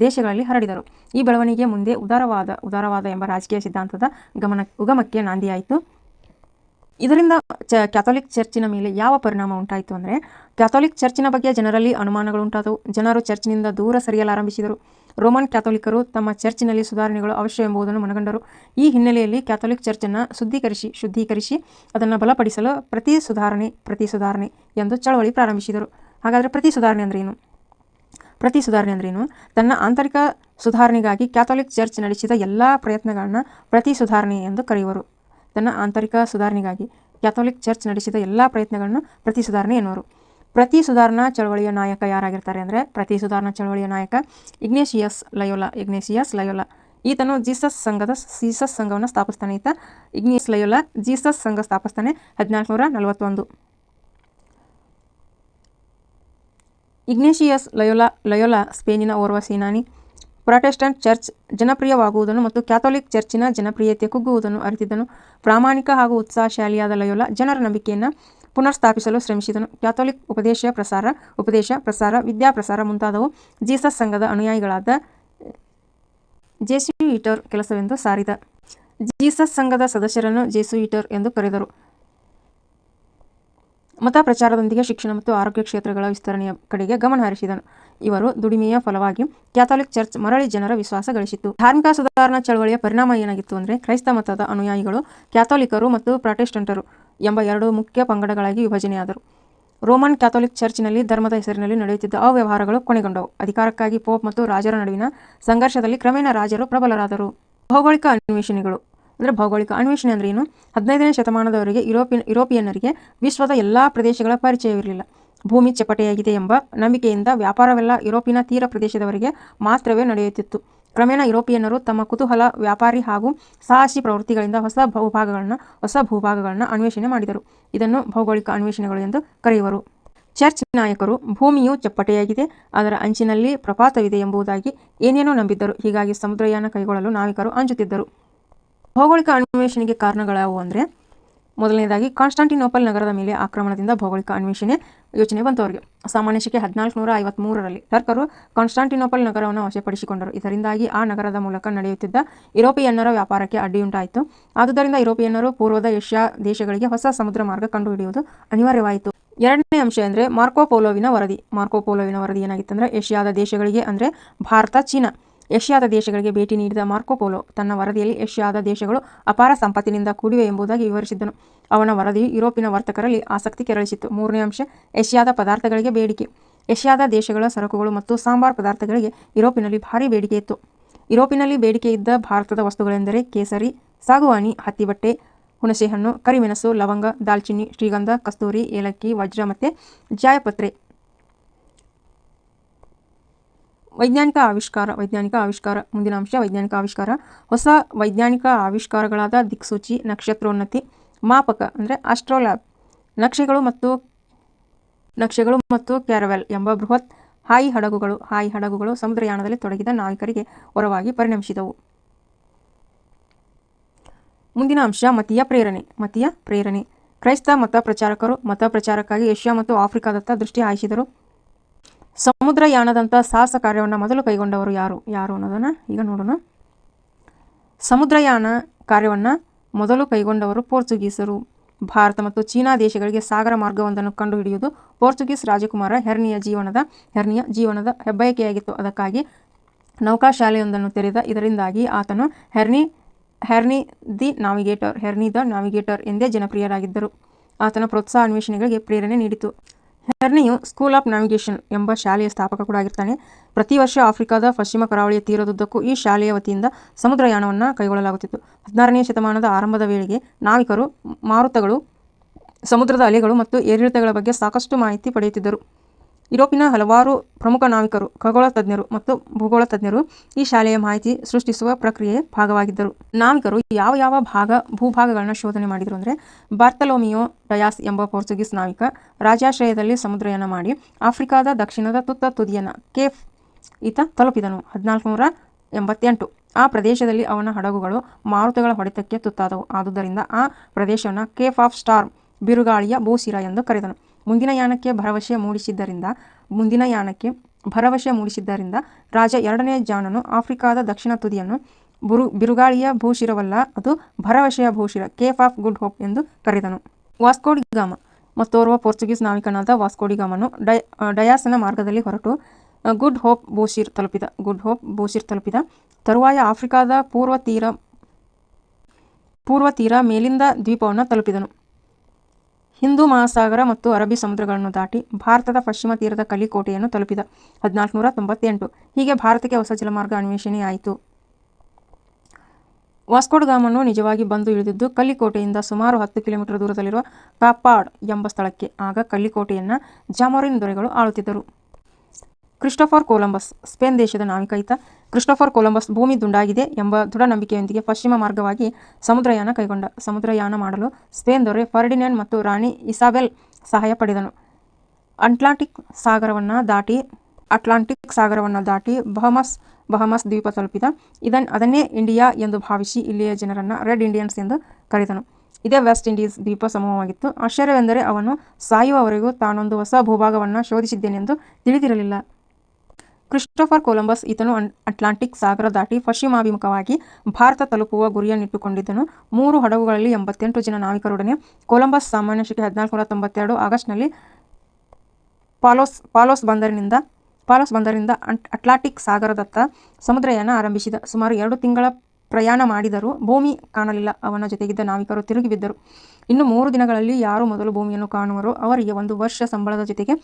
ದೇಶಗಳಲ್ಲಿ ಹರಡಿದರು. ಈ ಬೆಳವಣಿಗೆ ಮುಂದೆ ಉದಾರವಾದ ಉದಾರವಾದ ಎಂಬ ರಾಜಕೀಯ ಸಿದ್ಧಾಂತದ ಗಮನ, ಉಗಮಕ್ಕೆ ನಾಂದಿಯಾಯಿತು. ಇದರಿಂದ ಚ, ಕ್ಯಾಥೋಲಿಕ್ ಚರ್ಚಿನ ಮೇಲೆ ಯಾವ ಪರಿಣಾಮ ಉಂಟಾಯಿತು ಅಂದರೆ, ಕ್ಯಾಥೋಲಿಕ್ ಚರ್ಚಿನ ಬಗ್ಗೆ ಜನರಲ್ಲಿ ಅನುಮಾನಗಳು ಉಂಟಾದವು. ಜನರು ಚರ್ಚಿನಿಂದ ದೂರ ಸರಿಯಲಾರಂಭಿಸಿದರು ರೋಮನ್ ಕ್ಯಾಥೋಲಿಕರು ತಮ್ಮ ಚರ್ಚ್ನಲ್ಲಿ ಸುಧಾರಣೆಗಳು ಅವಶ್ಯ ಎಂಬುದನ್ನು ಮನಗಂಡರು. ಈ ಹಿನ್ನೆಲೆಯಲ್ಲಿ ಕ್ಯಾಥೋಲಿಕ್ ಚರ್ಚನ್ನು ಶುದ್ಧೀಕರಿಸಿ ಶುದ್ಧೀಕರಿಸಿ ಅದನ್ನು ಬಲಪಡಿಸಲು ಪ್ರತಿ ಸುಧಾರಣೆ ಪ್ರತಿ ಸುಧಾರಣೆ ಎಂದು ಚಳವಳಿ ಪ್ರಾರಂಭಿಸಿದರು. ಹಾಗಾದರೆ ಪ್ರತಿ ಸುಧಾರಣೆ ಅಂದ್ರೇನು ಪ್ರತಿ ಸುಧಾರಣೆ ಅಂದ್ರೇನು ತನ್ನ ಆಂತರಿಕ ಸುಧಾರಣೆಗಾಗಿ ಕ್ಯಾಥೋಲಿಕ್ ಚರ್ಚ್ ನಡೆಸಿದ ಎಲ್ಲ ಪ್ರಯತ್ನಗಳನ್ನು ಪ್ರತಿ ಸುಧಾರಣೆ ಎಂದು ಕರೆಯುವರು. ತನ್ನ ಆಂತರಿಕ ಸುಧಾರಣೆಗಾಗಿ ಕ್ಯಾಥೋಲಿಕ್ ಚರ್ಚ್ ನಡೆಸಿದ ಎಲ್ಲ ಪ್ರಯತ್ನಗಳನ್ನು ಪ್ರತಿ ಸುಧಾರಣೆ ಎನ್ನುವರು. ಪ್ರತಿ ಸುಧಾರಣಾ ಚಳವಳಿಯ ನಾಯಕ ಯಾರಾಗಿರ್ತಾರೆ ಅಂದರೆ ಪ್ರತಿ ಸುಧಾರಣಾ ಚಳವಳಿಯ ನಾಯಕ ಇಗ್ನೇಷಿಯಸ್ ಲಯೋಲಾ ಇಗ್ನೇಷಿಯಸ್ ಲಯೋಲಾ. ಈತನು ಜೀಸಸ್ ಸಂಘದ ಸೀಸಸ್ ಸಂಘವನ್ನು ಸ್ಥಾಪಿಸ್ತಾನೆ. ಈತ ಇಗ್ನೇಸ್ ಲಯೋಲಾ, ಜೀಸಸ್ ಸಂಘ ಸ್ಥಾಪಿಸ್ತಾನೆ ಹದಿನಾಲ್ಕುನೂರ ನಲವತ್ತೊಂದು ಇಗ್ನೇಷಿಯಸ್ ಲಯೋಲಾ ಲಯೋಲಾ, ಸ್ಪೇನಿನ ಓರ್ವ ಸೇನಾನಿ. ಪ್ರೊಟೆಸ್ಟೆಂಟ್ ಚರ್ಚ್ ಜನಪ್ರಿಯವಾಗುವುದನ್ನು ಮತ್ತು ಕ್ಯಾಥೋಲಿಕ್ ಚರ್ಚಿನ ಜನಪ್ರಿಯತೆ ಕುಗ್ಗುವುದನ್ನು ಅರಿತಿದ್ದನು. ಪ್ರಾಮಾಣಿಕ ಹಾಗೂ ಉತ್ಸಾಹಶಾಲಿಯಾದ ಲಯೋಲಾ ಜನರ ನಂಬಿಕೆಯನ್ನು ಪುನರ್ಸ್ಥಾಪಿಸಲು ಶ್ರಮಿಸಿದನು. ಕ್ಯಾಥೋಲಿಕ್ ಉಪದೇಶ ಪ್ರಸಾರ ಉಪದೇಶ ಪ್ರಸಾರ, ವಿದ್ಯಾಪ್ರಸಾರ ಮುಂತಾದವು ಜೀಸಸ್ ಸಂಘದ ಅನುಯಾಯಿಗಳಾದ ಜೇಸುಯಿಟರ್ ಕೆಲಸವೆಂದು ಸಾರಿದ. ಜೀಸಸ್ ಸಂಘದ ಸದಸ್ಯರನ್ನು ಜೇಸುಯಿಟರ್ ಎಂದು ಕರೆದರು. ಮತ ಪ್ರಚಾರದೊಂದಿಗೆ ಶಿಕ್ಷಣ ಮತ್ತು ಆರೋಗ್ಯ ಕ್ಷೇತ್ರಗಳ ವಿಸ್ತರಣೆಯ ಕಡೆಗೆ ಗಮನ ಹರಿಸಿದನು. ಇವರು ದುಡಿಮೆಯ ಫಲವಾಗಿ ಕ್ಯಾಥೋಲಿಕ್ ಚರ್ಚ್ ಮರಳಿ ಜನರ ವಿಶ್ವಾಸ ಗಳಿಸಿತು ಧಾರ್ಮಿಕ ಸುಧಾರಣಾ ಚಳವಳಿಯ ಪರಿಣಾಮ ಏನಾಗಿತ್ತು ಅಂದರೆ ಕ್ರೈಸ್ತ ಮತದ ಅನುಯಾಯಿಗಳು, ಕ್ಯಾಥೋಲಿಕರು ಮತ್ತು ಪ್ರಾಟೆಸ್ಟೆಂಟರು ಎಂಬ ಎರಡು ಮುಖ್ಯ ಪಂಗಡಗಳಾಗಿ ವಿಭಜನೆಯಾದರು. ರೋಮನ್ ಕ್ಯಾಥೋಲಿಕ್ ಚರ್ಚ್ನಲ್ಲಿ ಧರ್ಮದ ಹೆಸರಿನಲ್ಲಿ ನಡೆಯುತ್ತಿದ್ದ ಅವ್ಯವಹಾರಗಳು ಕೊನೆಗೊಂಡವು. ಅಧಿಕಾರಕ್ಕಾಗಿ ಪೋಪ್ ಮತ್ತು ರಾಜರ ನಡುವಿನ ಸಂಘರ್ಷದಲ್ಲಿ ಕ್ರಮೇಣ ರಾಜರು ಪ್ರಬಲರಾದರು. ಭೌಗೋಳಿಕ ಅನ್ವೇಷಣೆಗಳು, ಅಂದರೆ ಭೌಗೋಳಿಕ ಅನ್ವೇಷಣೆ ಅಂದ್ರೆ ಏನು? ಹದಿನೈದನೇ ಶತಮಾನದವರೆಗೆ ಯುರೋಪಿಯನ್, ಯುರೋಪಿಯನ್ನರಿಗೆ ವಿಶ್ವದ ಎಲ್ಲ ಪ್ರದೇಶಗಳ ಪರಿಚಯವಿರಲಿಲ್ಲ. ಭೂಮಿ ಚಪಟೆಯಾಗಿದೆ ಎಂಬ ನಂಬಿಕೆಯಿಂದ ವ್ಯಾಪಾರವೆಲ್ಲ ಯುರೋಪಿನ ತೀರ ಪ್ರದೇಶದವರೆಗೆ ಮಾತ್ರವೇ ನಡೆಯುತ್ತಿತ್ತು. ಕ್ರಮೇಣ ಯುರೋಪಿಯನ್ನರು ತಮ್ಮ ಕುತೂಹಲ, ವ್ಯಾಪಾರಿ ಹಾಗೂ ಸಾಹಸಿ ಪ್ರವೃತ್ತಿಗಳಿಂದ ಹೊಸ ಭೂಭಾಗಗಳನ್ನು ಹೊಸ ಭೂಭಾಗಗಳನ್ನು ಅನ್ವೇಷಣೆ ಮಾಡಿದರು. ಇದನ್ನು ಭೌಗೋಳಿಕ ಅನ್ವೇಷಣೆಗಳು ಎಂದು ಕರೆಯುವರು. ಚರ್ಚ್ ನಾಯಕರು, ಭೂಮಿಯು ಚಪ್ಪಟೆಯಾಗಿದೆ, ಅದರ ಅಂಚಿನಲ್ಲಿ ಪ್ರಪಾತವಿದೆ ಎಂಬುದಾಗಿ ಏನೇನೋ ನಂಬಿದ್ದರು. ಹೀಗಾಗಿ ಸಮುದ್ರಯಾನ ಕೈಗೊಳ್ಳಲು ನಾವಿಕರು ಅಂಜುತ್ತಿದ್ದರು. ಭೌಗೋಳಿಕ ಅನ್ವೇಷಣೆಗೆ ಕಾರಣಗಳಾವು ಅಂದರೆ ಮೊದಲನೇದಾಗಿ ಕಾನ್ಸ್ಟಾಂಟಿನೋಪಲ್ ನಗರದ ಮೇಲೆ ಆಕ್ರಮಣದಿಂದ ಭೌಗೋಳಿಕ ಅನ್ವೇಷಣೆ ಯೋಚನೆ ಬಂತು ಅವರಿಗೆ ಸಾಮಾನ್ಯ ಶಕೆ ಹದಿನಾಲ್ಕುನೂರ ಐವತ್ಮೂರರಲ್ಲಿ ಟರ್ಕರು ಕಾನ್ಸ್ಟಾಂಟಿನೋಪಲ್ ನಗರವನ್ನು ವಶಪಡಿಸಿಕೊಂಡರು. ಇದರಿಂದಾಗಿ ಆ ನಗರದ ಮೂಲಕ ನಡೆಯುತ್ತಿದ್ದ ಯುರೋಪಿಯನ್ನರ ವ್ಯಾಪಾರಕ್ಕೆ ಅಡ್ಡಿಯುಂಟಾಯಿತು. ಆದುದರಿಂದ ಯುರೋಪಿಯನ್ನರು ಪೂರ್ವದ ಏಷ್ಯಾ ದೇಶಗಳಿಗೆ ಹೊಸ ಸಮುದ್ರ ಮಾರ್ಗ ಕಂಡುಹಿಡಿಯುವುದು ಅನಿವಾರ್ಯವಾಯಿತು. ಎರಡನೇ ಅಂಶ ಅಂದರೆ ಮಾರ್ಕೋಪೋಲೋವಿನ ವರದಿ. ಮಾರ್ಕೋಪೋಲೋವಿನ ವರದಿ ಏನಾಗಿತ್ತಂದರೆ ಏಷ್ಯಾದ ದೇಶಗಳಿಗೆ ಅಂದರೆ ಭಾರತ, ಚೀನಾ. ಏಷ್ಯಾದ ದೇಶಗಳಿಗೆ ಭೇಟಿ ನೀಡಿದ ಮಾರ್ಕೋ ಪೋಲೋ ತನ್ನ ವರದಿಯಲ್ಲಿ ಏಷ್ಯಾದ ದೇಶಗಳು ಅಪಾರ ಸಂಪತ್ತಿನಿಂದ ಕೂಡಿವೆ ಎಂಬುದಾಗಿ ವಿವರಿಸಿದ್ದನು. ಅವನ ವರದಿಯು ಯುರೋಪಿನ ವರ್ತಕರಲ್ಲಿ ಆಸಕ್ತಿ ಕೆರಳಿಸಿತ್ತು. ಮೂರನೇ ಅಂಶ, ಏಷ್ಯಾದ ಪದಾರ್ಥಗಳಿಗೆ ಬೇಡಿಕೆ. ಏಷ್ಯಾದ ದೇಶಗಳ ಸರಕುಗಳು ಮತ್ತು ಸಾಂಬಾರ್ ಪದಾರ್ಥಗಳಿಗೆ ಯುರೋಪಿನಲ್ಲಿ ಭಾರಿ ಬೇಡಿಕೆ ಇತ್ತು. ಯುರೋಪಿನಲ್ಲಿ ಬೇಡಿಕೆ ಇದ್ದ ಭಾರತದ ವಸ್ತುಗಳೆಂದರೆ ಕೇಸರಿ, ಸಾಗುವಾನಿ ಹತ್ತಿ ಬಟ್ಟೆ ಹುಣಸೆಹಣ್ಣು, ಕರಿಮೆಣಸು, ಲವಂಗ, ದಾಲ್ಚಿನ್ನಿ, ಶ್ರೀಗಂಧ, ಕಸ್ತೂರಿ, ಏಲಕ್ಕಿ, ವಜ್ರ ಮತ್ತು ಜಾಯಪತ್ರೆ. ವೈಜ್ಞಾನಿಕ ಆವಿಷ್ಕಾರ ವೈಜ್ಞಾನಿಕ ಆವಿಷ್ಕಾರ, ಮುಂದಿನ ಅಂಶ ವೈಜ್ಞಾನಿಕ ಆವಿಷ್ಕಾರ. ಹೊಸ ವೈಜ್ಞಾನಿಕ ಆವಿಷ್ಕಾರಗಳಾದ ದಿಕ್ಸೂಚಿ, ನಕ್ಷತ್ರೋನ್ನತಿ, ಮಾಪಕ ಅಂದರೆ ಆಸ್ಟ್ರೋಲ್ಯಾಬ್. ನಕ್ಷೆಗಳು ಮತ್ತು ನಕ್ಷೆಗಳು ಮತ್ತು ಕ್ಯಾರವೆಲ್ ಎಂಬ ಬೃಹತ್ ಹಾಯಿ ಹಡಗುಗಳು ಹಾಯಿ ಹಡಗುಗಳು ಸಮುದ್ರಯಾನದಲ್ಲಿ ತೊಡಗಿದ ನಾವಿಕರಿಗೆ ಹೊರವಾಗಿ ಪರಿಣಮಿಸಿದವು. ಮುಂದಿನ ಅಂಶ ಮತೀಯ ಪ್ರೇರಣೆ ಮತೀಯ ಪ್ರೇರಣೆ. ಕ್ರೈಸ್ತ ಮತ ಪ್ರಚಾರಕರು ಮತ ಪ್ರಚಾರಕ್ಕಾಗಿ ಏಷ್ಯಾ ಮತ್ತು ಆಫ್ರಿಕಾದತ್ತ ದೃಷ್ಟಿ ಹಾಯಿಸಿದರು. ಸಮುದ್ರಯಾನದಂಥ ಸಾಹಸ ಕಾರ್ಯವನ್ನು ಮೊದಲು ಕೈಗೊಂಡವರು ಯಾರು? ಯಾರು ಅನ್ನೋದನ್ನು ಈಗ ನೋಡೋಣ. ಸಮುದ್ರಯಾನ ಕಾರ್ಯವನ್ನು ಮೊದಲು ಕೈಗೊಂಡವರು ಪೋರ್ಚುಗೀಸರು. ಭಾರತ ಮತ್ತು ಚೀನಾ ದೇಶಗಳಿಗೆ ಸಾಗರ ಮಾರ್ಗವೊಂದನ್ನು ಕಂಡುಹಿಡಿಯುವುದು ಪೋರ್ಚುಗೀಸ್ ರಾಜಕುಮಾರ ಹೆರ್ನಿಯ ಜೀವನದ ಹೆರ್ನಿಯ ಜೀವನದ ಹೆಬ್ಬಯಕೆಯಾಗಿತ್ತು. ಅದಕ್ಕಾಗಿ ನೌಕಾಶಾಲೆಯೊಂದನ್ನು ತೆರೆದ ಇದರಿಂದಾಗಿ ಆತನು ಹೆರ್ನಿ ಹೆರ್ನಿ ದಿ ನಾವಿಗೇಟರ್ ಹೆರ್ನಿ ದ ನಾವಿಗೇಟರ್ ಎಂದೇ ಜನಪ್ರಿಯರಾಗಿದ್ದರು. ಆತನ ಪ್ರೋತ್ಸಾಹ ಅನ್ವೇಷಣೆಗಳಿಗೆ ಪ್ರೇರಣೆ ನೀಡಿತು. ಹೆರ್ನಿಯು ಸ್ಕೂಲ್ ಆಫ್ ನ್ಯಾವಿಗೇಷನ್ ಎಂಬ ಶಾಲೆಯ ಸ್ಥಾಪಕ ಕೂಡ ಆಗಿರ್ತಾನೆ. ಪ್ರತಿ ವರ್ಷ ಆಫ್ರಿಕಾದ ಪಶ್ಚಿಮ ಕರಾವಳಿಯ ತೀರದುದ್ದಕ್ಕೂ ಈ ಶಾಲೆಯ ವತಿಯಿಂದ ಸಮುದ್ರಯಾನವನ್ನು ಕೈಗೊಳ್ಳಲಾಗುತ್ತಿತ್ತು. ಹದಿನಾರನೇ ಶತಮಾನದ ಆರಂಭದ ವೇಳೆಗೆ ನಾವಿಕರು, ಮಾರುತಗಳು, ಸಮುದ್ರದ ಅಲೆಗಳು ಮತ್ತು ಏರಿಳಿತಗಳ ಬಗ್ಗೆ ಸಾಕಷ್ಟು ಮಾಹಿತಿ ಪಡೆಯುತ್ತಿದ್ದರು. ಯುರೋಪಿನ ಹಲವಾರು ಪ್ರಮುಖ ನಾವಿಕರು, ಖಗೋಳ ತಜ್ಞರು ಮತ್ತು ಭೂಗೋಳ ತಜ್ಞರು ಈ ಶಾಲೆಯ ಮಾಹಿತಿ ಸೃಷ್ಟಿಸುವ ಪ್ರಕ್ರಿಯೆ ಭಾಗವಾಗಿದ್ದರು. ನಾವಿಕರು ಯಾವ ಯಾವ ಭಾಗ, ಭೂಭಾಗಗಳನ್ನ ಶೋಧನೆ ಮಾಡಿದರು ಅಂದರೆ ಬಾರ್ತಲೋಮಿಯೋ ಡಯಾಸ್ ಎಂಬ ಪೋರ್ಚುಗೀಸ್ ನಾವಿಕ ರಾಜಾಶ್ರಯದಲ್ಲಿ ಸಮುದ್ರಯಾನ ಮಾಡಿ ಆಫ್ರಿಕಾದ ದಕ್ಷಿಣದ ತುತ್ತ ತುದಿಯನ ಕೇಫ್ ಈತ ತಲುಪಿದನು. ಹದಿನಾಲ್ಕುನೂರ ಎಂಬತ್ತೆಂಟು. ಆ ಪ್ರದೇಶದಲ್ಲಿ ಅವನ ಹಡಗುಗಳು ಮಾರುತಗಳ ಹೊಡೆತಕ್ಕೆ ತುತ್ತಾದವು. ಆದುದರಿಂದ ಆ ಪ್ರದೇಶವನ್ನು ಕೇಫ್ ಆಫ್ ಸ್ಟಾರ್ ಬಿರುಗಾಳಿಯ ಭೂಸಿರ ಎಂದು ಕರೆದನು. ಮುಂದಿನ ಯಾನಕ್ಕೆ ಭರವಸೆ ಮೂಡಿಸಿದ್ದರಿಂದ, ಮುಂದಿನ ಯಾನಕ್ಕೆ ಭರವಸೆ ಮೂಡಿಸಿದ್ದರಿಂದ ರಾಜ ಎರಡನೇ ಜಾನನು ಆಫ್ರಿಕಾದ ದಕ್ಷಿಣ ತುದಿಯನ್ನು ಬುರು, ಬಿರುಗಾಳಿಯ ಭೂಶಿರವಲ್ಲ, ಅದು ಭರವಸೆಯ ಭೂಶಿರ, ಕೇಫ್ ಆಫ್ ಗುಡ್ ಹೋಪ್ ಎಂದು ಕರೆದನು. ವಾಸ್ಕೋಡಿ ಗಾಮ ಮತ್ತೋರ್ವ ಪೋರ್ಚುಗೀಸ್ ನಾವಿಕನಾದ ವಾಸ್ಕೋಡಿ ಗಾಮನು ಡೈ ಡಯಾಸನ ಮಾರ್ಗದಲ್ಲಿ ಹೊರಟು ಗುಡ್ ಹೋಪ್ ಬೂಶಿರ್ ತಲುಪಿದ, ಗುಡ್ ಹೋಪ್ ಬೂಶಿರ್ ತಲುಪಿದ ತರುವಾಯ ಆಫ್ರಿಕಾದ ಪೂರ್ವ ತೀರ ಪೂರ್ವ ತೀರ ಮೇಲಿಂದ ದ್ವೀಪವನ್ನು ತಲುಪಿದನು. ಹಿಂದೂ ಮಹಾಸಾಗರ ಮತ್ತು ಅರಬ್ಬಿ ಸಮುದ್ರಗಳನ್ನು ದಾಟಿ ಭಾರತದ ಪಶ್ಚಿಮ ತೀರದ ಕಲಿಕೋಟೆಯನ್ನು ತಲುಪಿದ ಹದಿನಾಲ್ಕುನೂರ ತೊಂಬತ್ತೆಂಟು. ಹೀಗೆ ಭಾರತಕ್ಕೆ ಹೊಸ ಜಲಮಾರ್ಗ ಅನ್ವೇಷಣೆಯಾಯಿತು. ವಾಸ್ಕೋಡ್ಗಾಮನ್ನು ನಿಜವಾಗಿ ಬಂದು ಇಳಿದಿದ್ದು ಕಲ್ಲಿಕೋಟೆಯಿಂದ ಸುಮಾರು ಹತ್ತು ಕಿಲೋಮೀಟರ್ ದೂರದಲ್ಲಿರುವ ಕಾಪಾಡ್ ಎಂಬ ಸ್ಥಳಕ್ಕೆ. ಆಗ ಕಲ್ಲಿಕೋಟೆಯನ್ನು ಜಾಮೋರಿನ್ ದೊರೆಗಳು ಆಳುತ್ತಿದ್ದರು. ಕ್ರಿಸ್ಟೋಫರ್ ಕೊಲಂಬಸ್, ಸ್ಪೇನ್ ದೇಶದ ನಾವಿಕ ಈತ ಕ್ರಿಸ್ಟೋಫರ್ ಕೊಲಂಬಸ್ ಭೂಮಿ ದುಂಡಾಗಿದೆ ಎಂಬ ದೃಢ ನಂಬಿಕೆಯೊಂದಿಗೆ ಪಶ್ಚಿಮ ಮಾರ್ಗವಾಗಿ ಸಮುದ್ರಯಾನ ಕೈಗೊಂಡ, ಸಮುದ್ರಯಾನ ಮಾಡಲು ಸ್ಪೇನ್ ದೊರೆ ಫರ್ಡಿನ್ಯಾನ್ ಮತ್ತು ರಾಣಿ ಇಸಾಬೆಲ್ ಸಹಾಯ ಪಡೆದನು. ಅಟ್ಲಾಂಟಿಕ್ ಸಾಗರವನ್ನು ದಾಟಿ, ಅಟ್ಲಾಂಟಿಕ್ ಸಾಗರವನ್ನು ದಾಟಿ ಬಹಮಸ್ ಬಹಮಸ್ ದ್ವೀಪ ತಲುಪಿದ. ಇದನ್, ಅದನ್ನೇ ಇಂಡಿಯಾ ಎಂದು ಭಾವಿಸಿ ಇಲ್ಲಿಯ ಜನರನ್ನು ರೆಡ್ ಇಂಡಿಯನ್ಸ್ ಎಂದು ಕರೆದನು. ಇದೇ ವೆಸ್ಟ್ ಇಂಡೀಸ್ ದ್ವೀಪ ಸಮೂಹವಾಗಿತ್ತು. ಆಶ್ಚರ್ಯವೆಂದರೆ ಅವನು ಸಾಯುವವರೆಗೂ ತಾನೊಂದು ಹೊಸ ಭೂಭಾಗವನ್ನು ಶೋಧಿಸಿದ್ದೇನೆಂದು ತಿಳಿದಿರಲಿಲ್ಲ. ಕ್ರಿಸ್ಟೋಫರ್ ಕೊಲಂಬಸ್ ಈತನು ಅಟ್ಲಾಂಟಿಕ್ ಸಾಗರ ದಾಟಿ ಪಶ್ಚಿಮಾಭಿಮುಖವಾಗಿ ಭಾರತ ತಲುಪುವ ಗುರಿಯನ್ನಿಟ್ಟುಕೊಂಡಿದ್ದನು ಮೂರು ಹಡಗುಗಳಲ್ಲಿ ಎಂಬತ್ತೆಂಟು ಜನ ನಾವಿಕರೊಡನೆ ಕೊಲಂಬಸ್ ಸಾಮಾನ್ಯ ಶಕೆ ಹದಿನಾಲ್ಕುನೂರ ತೊಂಬತ್ತೆರಡು ಆಗಸ್ಟ್ನಲ್ಲಿ ಪಾಲೋಸ್ ಪಾಲೋಸ್ ಬಂದರಿನಿಂದ ಪಾಲೋಸ್ ಬಂದರಿನಿಂದ ಅಂಟ್ ಅಟ್ಲಾಂಟಿಕ್ ಸಾಗರದತ್ತ ಸಮುದ್ರಯಾನ ಆರಂಭಿಸಿದ. ಸುಮಾರು ಎರಡು ತಿಂಗಳ ಪ್ರಯಾಣ ಮಾಡಿದರೂ ಭೂಮಿ ಕಾಣಲಿಲ್ಲ. ಅವನ ಜೊತೆಗಿದ್ದ ನಾವಿಕರು ತಿರುಗಿ ಬಿದ್ದರು. ಇನ್ನು ಮೂರು ದಿನಗಳಲ್ಲಿ ಯಾರು ಮೊದಲು ಭೂಮಿಯನ್ನು ಕಾಣುವರೋ ಅವರಿಗೆ ಒಂದು ವರ್ಷ ಸಂಬಳದ ಜೊತೆಗೆ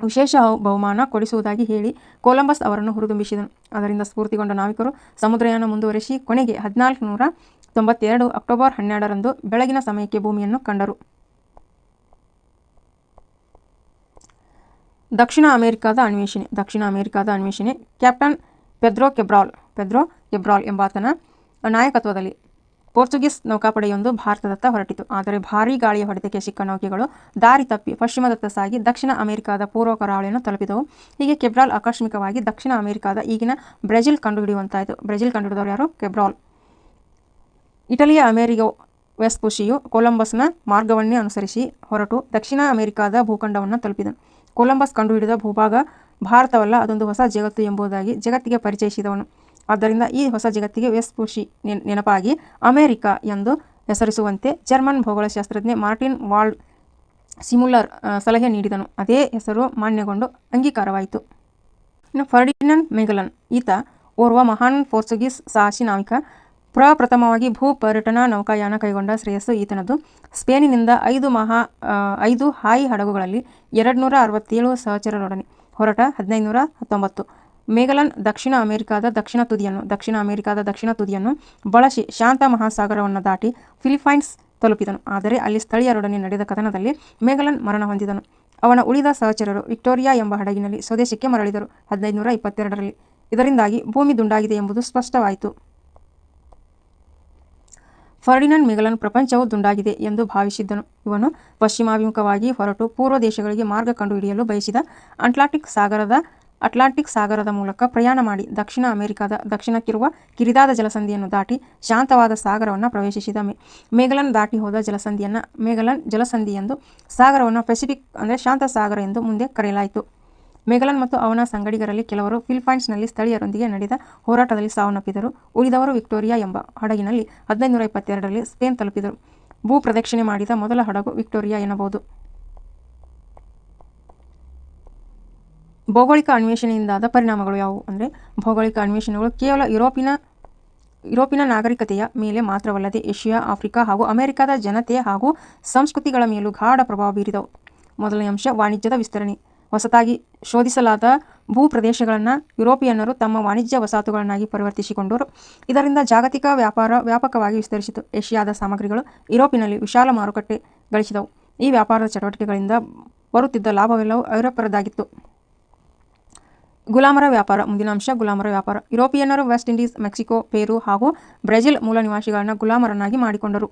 ವಿಶೇಷ ಬಹುಮಾನ ಕೊಡಿಸುವುದಾಗಿ ಹೇಳಿ ಕೊಲಂಬಸ್ ಅವರನ್ನು ಹುರಿದುಂಬಿಸಿದನು. ಅದರಿಂದ ಸ್ಫೂರ್ತಿಗೊಂಡ ನಾವಿಕರು ಸಮುದ್ರಯಾನ ಮುಂದುವರೆಸಿ ಕೊನೆಗೆ ಹದಿನಾಲ್ಕು ನೂರ ತೊಂಬತ್ತೆರಡು ಅಕ್ಟೋಬರ್ ಹನ್ನೆರಡರಂದು ಬೆಳಗಿನ ಸಮಯಕ್ಕೆ ಭೂಮಿಯನ್ನು ಕಂಡರು. ದಕ್ಷಿಣ ಅಮೆರಿಕಾದ ಅನ್ವೇಷಣೆ, ದಕ್ಷಿಣ ಅಮೆರಿಕಾದ ಅನ್ವೇಷಣೆ ಕ್ಯಾಪ್ಟನ್ ಪೆದ್ರೋ ಕೆಬ್ರಾಲ್ ಪೆದ್ರೋ ಕೆಬ್ರಾಲ್ ಎಂಬಾತನ ನಾಯಕತ್ವದಲ್ಲಿ ಪೋರ್ಚುಗೀಸ್ ನೌಕಾಪಡೆಯೊಂದು ಭಾರತದತ್ತ ಹೊರಟಿತು. ಆದರೆ ಭಾರೀ ಗಾಳಿಯ ಹೊಡೆತಕ್ಕೆ ಸಿಕ್ಕ ನೌಕೆಗಳು ದಾರಿ ತಪ್ಪಿ ಪಶ್ಚಿಮದತ್ತ ಸಾಗಿ ದಕ್ಷಿಣ ಅಮೆರಿಕಾದ ಪೂರ್ವ ಕರಾವಳಿಯನ್ನು ತಲುಪಿದವು. ಹೀಗೆ ಕೆಬ್ರಾಲ್ ಆಕಸ್ಮಿಕವಾಗಿ ದಕ್ಷಿಣ ಅಮೆರಿಕಾದ ಈಗಿನ ಬ್ರೆಜಿಲ್ ಕಂಡುಹಿಡಿಯುವಂತಾಯಿತು. ಬ್ರೆಜಿಲ್ ಕಂಡುಹಿಡಿದವರು ಯಾರು? ಕೆಬ್ರಾಲ್. ಇಟಲಿಯ ಅಮೆರಿಗೋ ವೆಸ್ಪುಷಿಯು ಕೊಲಂಬಸ್ನ ಮಾರ್ಗವನ್ನೇ ಅನುಸರಿಸಿ ಹೊರಟು ದಕ್ಷಿಣ ಅಮೆರಿಕಾದ ಭೂಖಂಡವನ್ನು ತಲುಪಿದನು. ಕೊಲಂಬಸ್ ಕಂಡುಹಿಡಿದ ಭೂಭಾಗ ಭಾರತವಲ್ಲ, ಅದೊಂದು ಹೊಸ ಜಗತ್ತು ಎಂಬುದಾಗಿ ಜಗತ್ತಿಗೆ ಪರಿಚಯಿಸಿದವನು. ಆದ್ದರಿಂದ ಈ ಹೊಸ ಜಗತ್ತಿಗೆ ವೆಸ್ಪುಷಿ ನೆನ್- ನೆನಪಾಗಿ ಅಮೆರಿಕ ಎಂದು ಹೆಸರಿಸುವಂತೆ ಜರ್ಮನ್ ಭೌಗೋಳಶಾಸ್ತ್ರಜ್ಞೆ ಮಾರ್ಟಿನ್ ವಾಲ್ಡ್ ಸಿಮುಲರ್ ಆ, ಸಲಹೆ ನೀಡಿದನು. ಅದೇ ಹೆಸರು ಮಾನ್ಯಗೊಂಡು ಅಂಗೀಕಾರವಾಯಿತು. ಇನ್ನು ಫರ್ಡಿನಂಡ್ ಮೆಗಲನ್ ಈತ ಓರ್ವ ಮಹಾನ್ ಪೋರ್ಚುಗೀಸ್ ಸಾಹಸಿ ನಾವಿಕ. ಪ್ರಪ್ರಥಮವಾಗಿ ಭೂ ಪರ್ಯಟನಾ ನೌಕಾಯಾನ ಕೈಗೊಂಡ ಶ್ರೇಯಸ್ಸು ಈತನದು. ಸ್ಪೇನಿನಿಂದ ಐದು ಮಹಾ ಐದು ಹಾಯಿ ಹಡಗುಗಳಲ್ಲಿ ಎರಡು ನೂರ ಅರವತ್ತೇಳು ಸಹಚರರೊಡನೆ. ಹೊರಟ ಹದಿನೈದುನೂರ ಹತ್ತೊಂಬತ್ತು. ಮೇಗಲನ್ ದಕ್ಷಿಣ ಅಮೆರಿಕಾದ ದಕ್ಷಿಣ ತುದಿಯನ್ನು, ದಕ್ಷಿಣ ಅಮೆರಿಕಾದ ದಕ್ಷಿಣ ತುದಿಯನ್ನು ಬಳಸಿ ಶಾಂತ ಮಹಾಸಾಗರವನ್ನು ದಾಟಿ ಫಿಲಿಪೈನ್ಸ್ ತಲುಪಿದನು. ಆದರೆ ಅಲ್ಲಿ ಸ್ಥಳೀಯರೊಡನೆ ನಡೆದ ಕಥನದಲ್ಲಿ ಮೇಗಲನ್ ಮರಣ ಹೊಂದಿದನು. ಅವನ ಉಳಿದ ಸಹಚರರು ವಿಕ್ಟೋರಿಯಾ ಎಂಬ ಹಡಗಿನಲ್ಲಿ ಸ್ವದೇಶಕ್ಕೆ ಮರಳಿದರು ಹದಿನೈದುನೂರ ಇಪ್ಪತ್ತೆರಡರಲ್ಲಿ. ಇದರಿಂದಾಗಿ ಭೂಮಿ ದುಂಡಾಗಿದೆ ಎಂಬುದು ಸ್ಪಷ್ಟವಾಯಿತು. ಫರ್ಡಿನಂಡ್ ಮಿಗಲನ್ ಪ್ರಪಂಚವು ದುಂಡಾಗಿದೆ ಎಂದು ಭಾವಿಸಿದ್ದನು. ಇವನು ಪಶ್ಚಿಮಾಭಿಮುಖವಾಗಿ ಹೊರಟು ಪೂರ್ವ ದೇಶಗಳಿಗೆ ಮಾರ್ಗ ಕಂಡುಹಿಡಿಯಲು ಬಯಸಿದ ಅಟ್ಲಾಂಟಿಕ್ ಸಾಗರದ ಅಟ್ಲಾಂಟಿಕ್ ಸಾಗರದ ಮೂಲಕ ಪ್ರಯಾಣ ಮಾಡಿ ದಕ್ಷಿಣ ಅಮೆರಿಕಾದ ದಕ್ಷಿಣಕ್ಕಿರುವ ಕಿರಿದಾದ ಜಲಸಂಧಿಯನ್ನು ದಾಟಿ ಶಾಂತವಾದ ಸಾಗರವನ್ನು ಪ್ರವೇಶಿಸಿದ ಮೇಘಲನ್ ಮೇಗಲನ್ ದಾಟಿ ಹೋದ ಜಲಸಂಧಿಯನ್ನು, ಮೇಘಲನ್ ಜಲಸಂಧಿ ಎಂದು ಸಾಗರವನ್ನು ಪೆಸಿಫಿಕ್ ಅಂದರೆ ಶಾಂತ ಸಾಗರ ಎಂದು ಮುಂದೆ ಕರೆಯಲಾಯಿತು. ಮೇಘಲನ್ ಮತ್ತು ಅವನ ಸಂಗಡಿಗರಲ್ಲಿ ಕೆಲವರು ಫಿಲಿಪೈನ್ಸ್ನಲ್ಲಿ ಸ್ಥಳೀಯರೊಂದಿಗೆ ನಡೆದ ಹೋರಾಟದಲ್ಲಿ ಸಾವನ್ನಪ್ಪಿದರು ಉಳಿದವರು ವಿಕ್ಟೋರಿಯಾ ಎಂಬ ಹಡಗಿನಲ್ಲಿ ಹದಿನೈದುನೂರ ಇಪ್ಪತ್ತೆರಡರಲ್ಲಿ ಸ್ಪೇನ್ ತಲುಪಿದರು. ಭೂ ಪ್ರದಕ್ಷಿಣೆ ಮಾಡಿದ ಮೊದಲ ಹಡಗು ವಿಕ್ಟೋರಿಯಾ ಎನ್ನಬಹುದು. ಭೌಗೋಳಿಕ ಅನ್ವೇಷಣೆಯಿಂದಾದ ಪರಿಣಾಮಗಳು ಯಾವುವು ಅಂದರೆ ಭೌಗೋಳಿಕ ಅನ್ವೇಷಣೆಗಳು ಕೇವಲ ಯುರೋಪಿನ ಯುರೋಪಿನ ನಾಗರಿಕತೆಯ ಮೇಲೆ ಮಾತ್ರವಲ್ಲದೆ ಏಷ್ಯಾ, ಆಫ್ರಿಕಾ ಹಾಗೂ ಅಮೆರಿಕದ ಜನತೆ ಹಾಗೂ ಸಂಸ್ಕೃತಿಗಳ ಮೇಲೂ ಗಾಢ ಪ್ರಭಾವ ಬೀರಿದವು. ಮೊದಲನೇ ಅಂಶ, ವಾಣಿಜ್ಯದ ವಿಸ್ತರಣೆ. ಹೊಸತಾಗಿ ಶೋಧಿಸಲಾದ ಭೂ ಪ್ರದೇಶಗಳನ್ನು ಯುರೋಪಿಯನ್ನರು ತಮ್ಮ ವಾಣಿಜ್ಯ ವಸಾಹತುಗಳನ್ನಾಗಿ ಪರಿವರ್ತಿಸಿಕೊಂಡರು. ಇದರಿಂದ ಜಾಗತಿಕ ವ್ಯಾಪಾರ ವ್ಯಾಪಕವಾಗಿ ವಿಸ್ತರಿಸಿತು. ಏಷ್ಯಾದ ಸಾಮಗ್ರಿಗಳು ಯುರೋಪಿನಲ್ಲಿ ವಿಶಾಲ ಮಾರುಕಟ್ಟೆ ಗಳಿಸಿದವು. ಈ ವ್ಯಾಪಾರದ ಚಟುವಟಿಕೆಗಳಿಂದ ಬರುತ್ತಿದ್ದ ಲಾಭವೆಲ್ಲವೂ ಐರೋಪ್ಯರದಾಗಿತ್ತು ಗುಲಾಮರ ವ್ಯಾಪಾರ, ಮುಂದಿನ ಅಂಶ ಗುಲಾಮರ ವ್ಯಾಪಾರ. ಯುರೋಪಿಯನ್ನರು ವೆಸ್ಟ್ ಇಂಡೀಸ್, ಮೆಕ್ಸಿಕೋ, ಪೇರು ಹಾಗೂ ಬ್ರೆಜಿಲ್ ಮೂಲ ನಿವಾಸಿಗಳನ್ನು ಗುಲಾಮರನ್ನಾಗಿ ಮಾಡಿಕೊಂಡರು.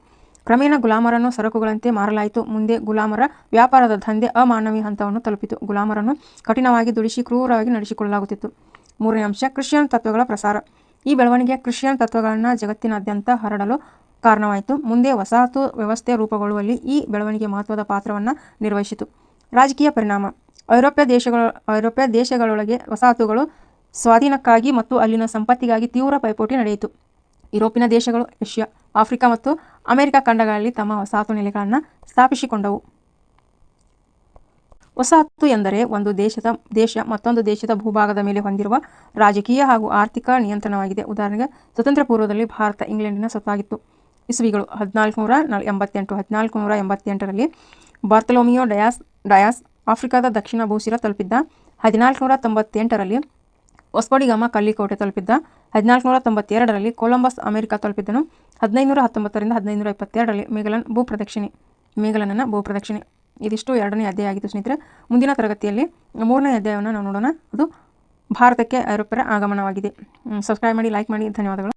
ಕ್ರಮೇಣ ಗುಲಾಮರನ್ನು ಸರಕುಗಳಂತೆ ಮಾರಲಾಯಿತು. ಮುಂದೆ ಗುಲಾಮರ ವ್ಯಾಪಾರದ ದಂಧೆ, ಅಮಾನವೀಯ ಹಂತವನ್ನು ತಲುಪಿತು. ಗುಲಾಮರನ್ನು ಕಠಿಣವಾಗಿ ದುಡಿಸಿ, ಕ್ರೂರವಾಗಿ ನಡೆಸಿಕೊಳ್ಳಲಾಗುತ್ತಿತ್ತು. ಮೂರನೇ ಅಂಶ, ಕ್ರಿಶ್ಚಿಯನ್ ತತ್ವಗಳ ಪ್ರಸಾರ. ಈ ಬೆಳವಣಿಗೆ ಕ್ರಿಶ್ಚಿಯನ್ ತತ್ವಗಳನ್ನು ಜಗತ್ತಿನಾದ್ಯಂತ ಹರಡಲು ಕಾರಣವಾಯಿತು. ಮುಂದೆ ವಸಾಹತು ವ್ಯವಸ್ಥೆ ರೂಪುಗೊಳ್ಳುವಲ್ಲಿ ಈ ಬೆಳವಣಿಗೆ ಮಹತ್ವದ ಪಾತ್ರವನ್ನು ನಿರ್ವಹಿಸಿತು. ರಾಜಕೀಯ ಪರಿಣಾಮ. ಐರೋಪ್ಯ ದೇಶಗಳ, ಐರೋಪ್ಯ ದೇಶಗಳೊಳಗೆ ವಸಾಹತುಗಳು ಸ್ವಾಧೀನಕ್ಕಾಗಿ ಮತ್ತು ಅಲ್ಲಿನ ಸಂಪತ್ತಿಗಾಗಿ ತೀವ್ರ ಪೈಪೋಟಿ ನಡೆಯಿತು. ಯುರೋಪಿನ ದೇಶಗಳು, ಏಷ್ಯಾ, ಆಫ್ರಿಕಾ ಮತ್ತು ಅಮೆರಿಕ ಖಂಡಗಳಲ್ಲಿ ತಮ್ಮ ವಸಾಹತು ನೆಲೆಗಳನ್ನು ಸ್ಥಾಪಿಸಿಕೊಂಡವು. ವಸಾಹತು ಎಂದರೆ ಒಂದು ದೇಶದ ದೇಶ ಮತ್ತೊಂದು ದೇಶದ ಭೂಭಾಗದ ಮೇಲೆ ಹೊಂದಿರುವ ರಾಜಕೀಯ ಹಾಗೂ ಆರ್ಥಿಕ ನಿಯಂತ್ರಣವಾಗಿದೆ. ಉದಾಹರಣೆಗೆ ಸ್ವತಂತ್ರ ಪೂರ್ವದಲ್ಲಿ ಭಾರತ ಇಂಗ್ಲೆಂಡಿನ ಸ್ವತ್ತಾಗಿತ್ತು. ಇಸ್ವಿಗಳು ಹದಿನಾಲ್ಕು ನೂರ ಎಂಬತ್ತೆಂಟು ಹದಿನಾಲ್ಕು ನೂರ ಎಂಬತ್ತೆಂಟರಲ್ಲಿ ಬಾರ್ತಲೋಮಿಯೋ ಡಯಾಸ್ ಡಯಾಸ್ ಆಫ್ರಿಕಾದ ದಕ್ಷಿಣ ಭೂಶಿರ ತಲುಪಿದ್ದ ಹದಿನಾಲ್ಕುನೂರ ತೊಂಬತ್ತೆಂಟರಲ್ಲಿ ಹೊಸ್ಪಡಿಗಾಮ ಕಲ್ಲಿಕೋಟೆ ತಲುಪಿದ್ದ ಹದಿನಾಲ್ಕುನೂರ ತೊಂಬತ್ತೆರಡರಲ್ಲಿ ಕೊಲಂಬಸ್, ಅಮೆರಿಕ ತಲುಪಿದ್ದನು. ಹದಿನೈದುನೂರ ಹತ್ತೊಂಬತ್ತರಿಂದ ಹದಿನೈದುನೂರ ಇಪ್ಪತ್ತೆರಡರಲ್ಲಿ ಮೇಘಲನ್ ಭೂಪ್ರದಕ್ಷಿಣೆ ಮೇಗಲನನ ಭೂಪ್ರದಕ್ಷಿಣೆ ಇದಿಷ್ಟು ಎರಡನೇ ಅಧ್ಯಾಯ ಆಗಿತ್ತು ಸ್ನೇಹಿತರೆ. ಮುಂದಿನ ತರಗತಿಯಲ್ಲಿ ಮೂರನೇ ಅಧ್ಯಾಯವನ್ನು ನಾವು ನೋಡೋಣ. ಅದು ಭಾರತಕ್ಕೆ ಐರೋಪ್ಯರ ಆಗಮನವಾಗಿದೆ. ಸಬ್ಸ್ಕ್ರೈಬ್ ಮಾಡಿ ಲೈಕ್ ಮಾಡಿ. ಧನ್ಯವಾದಗಳು.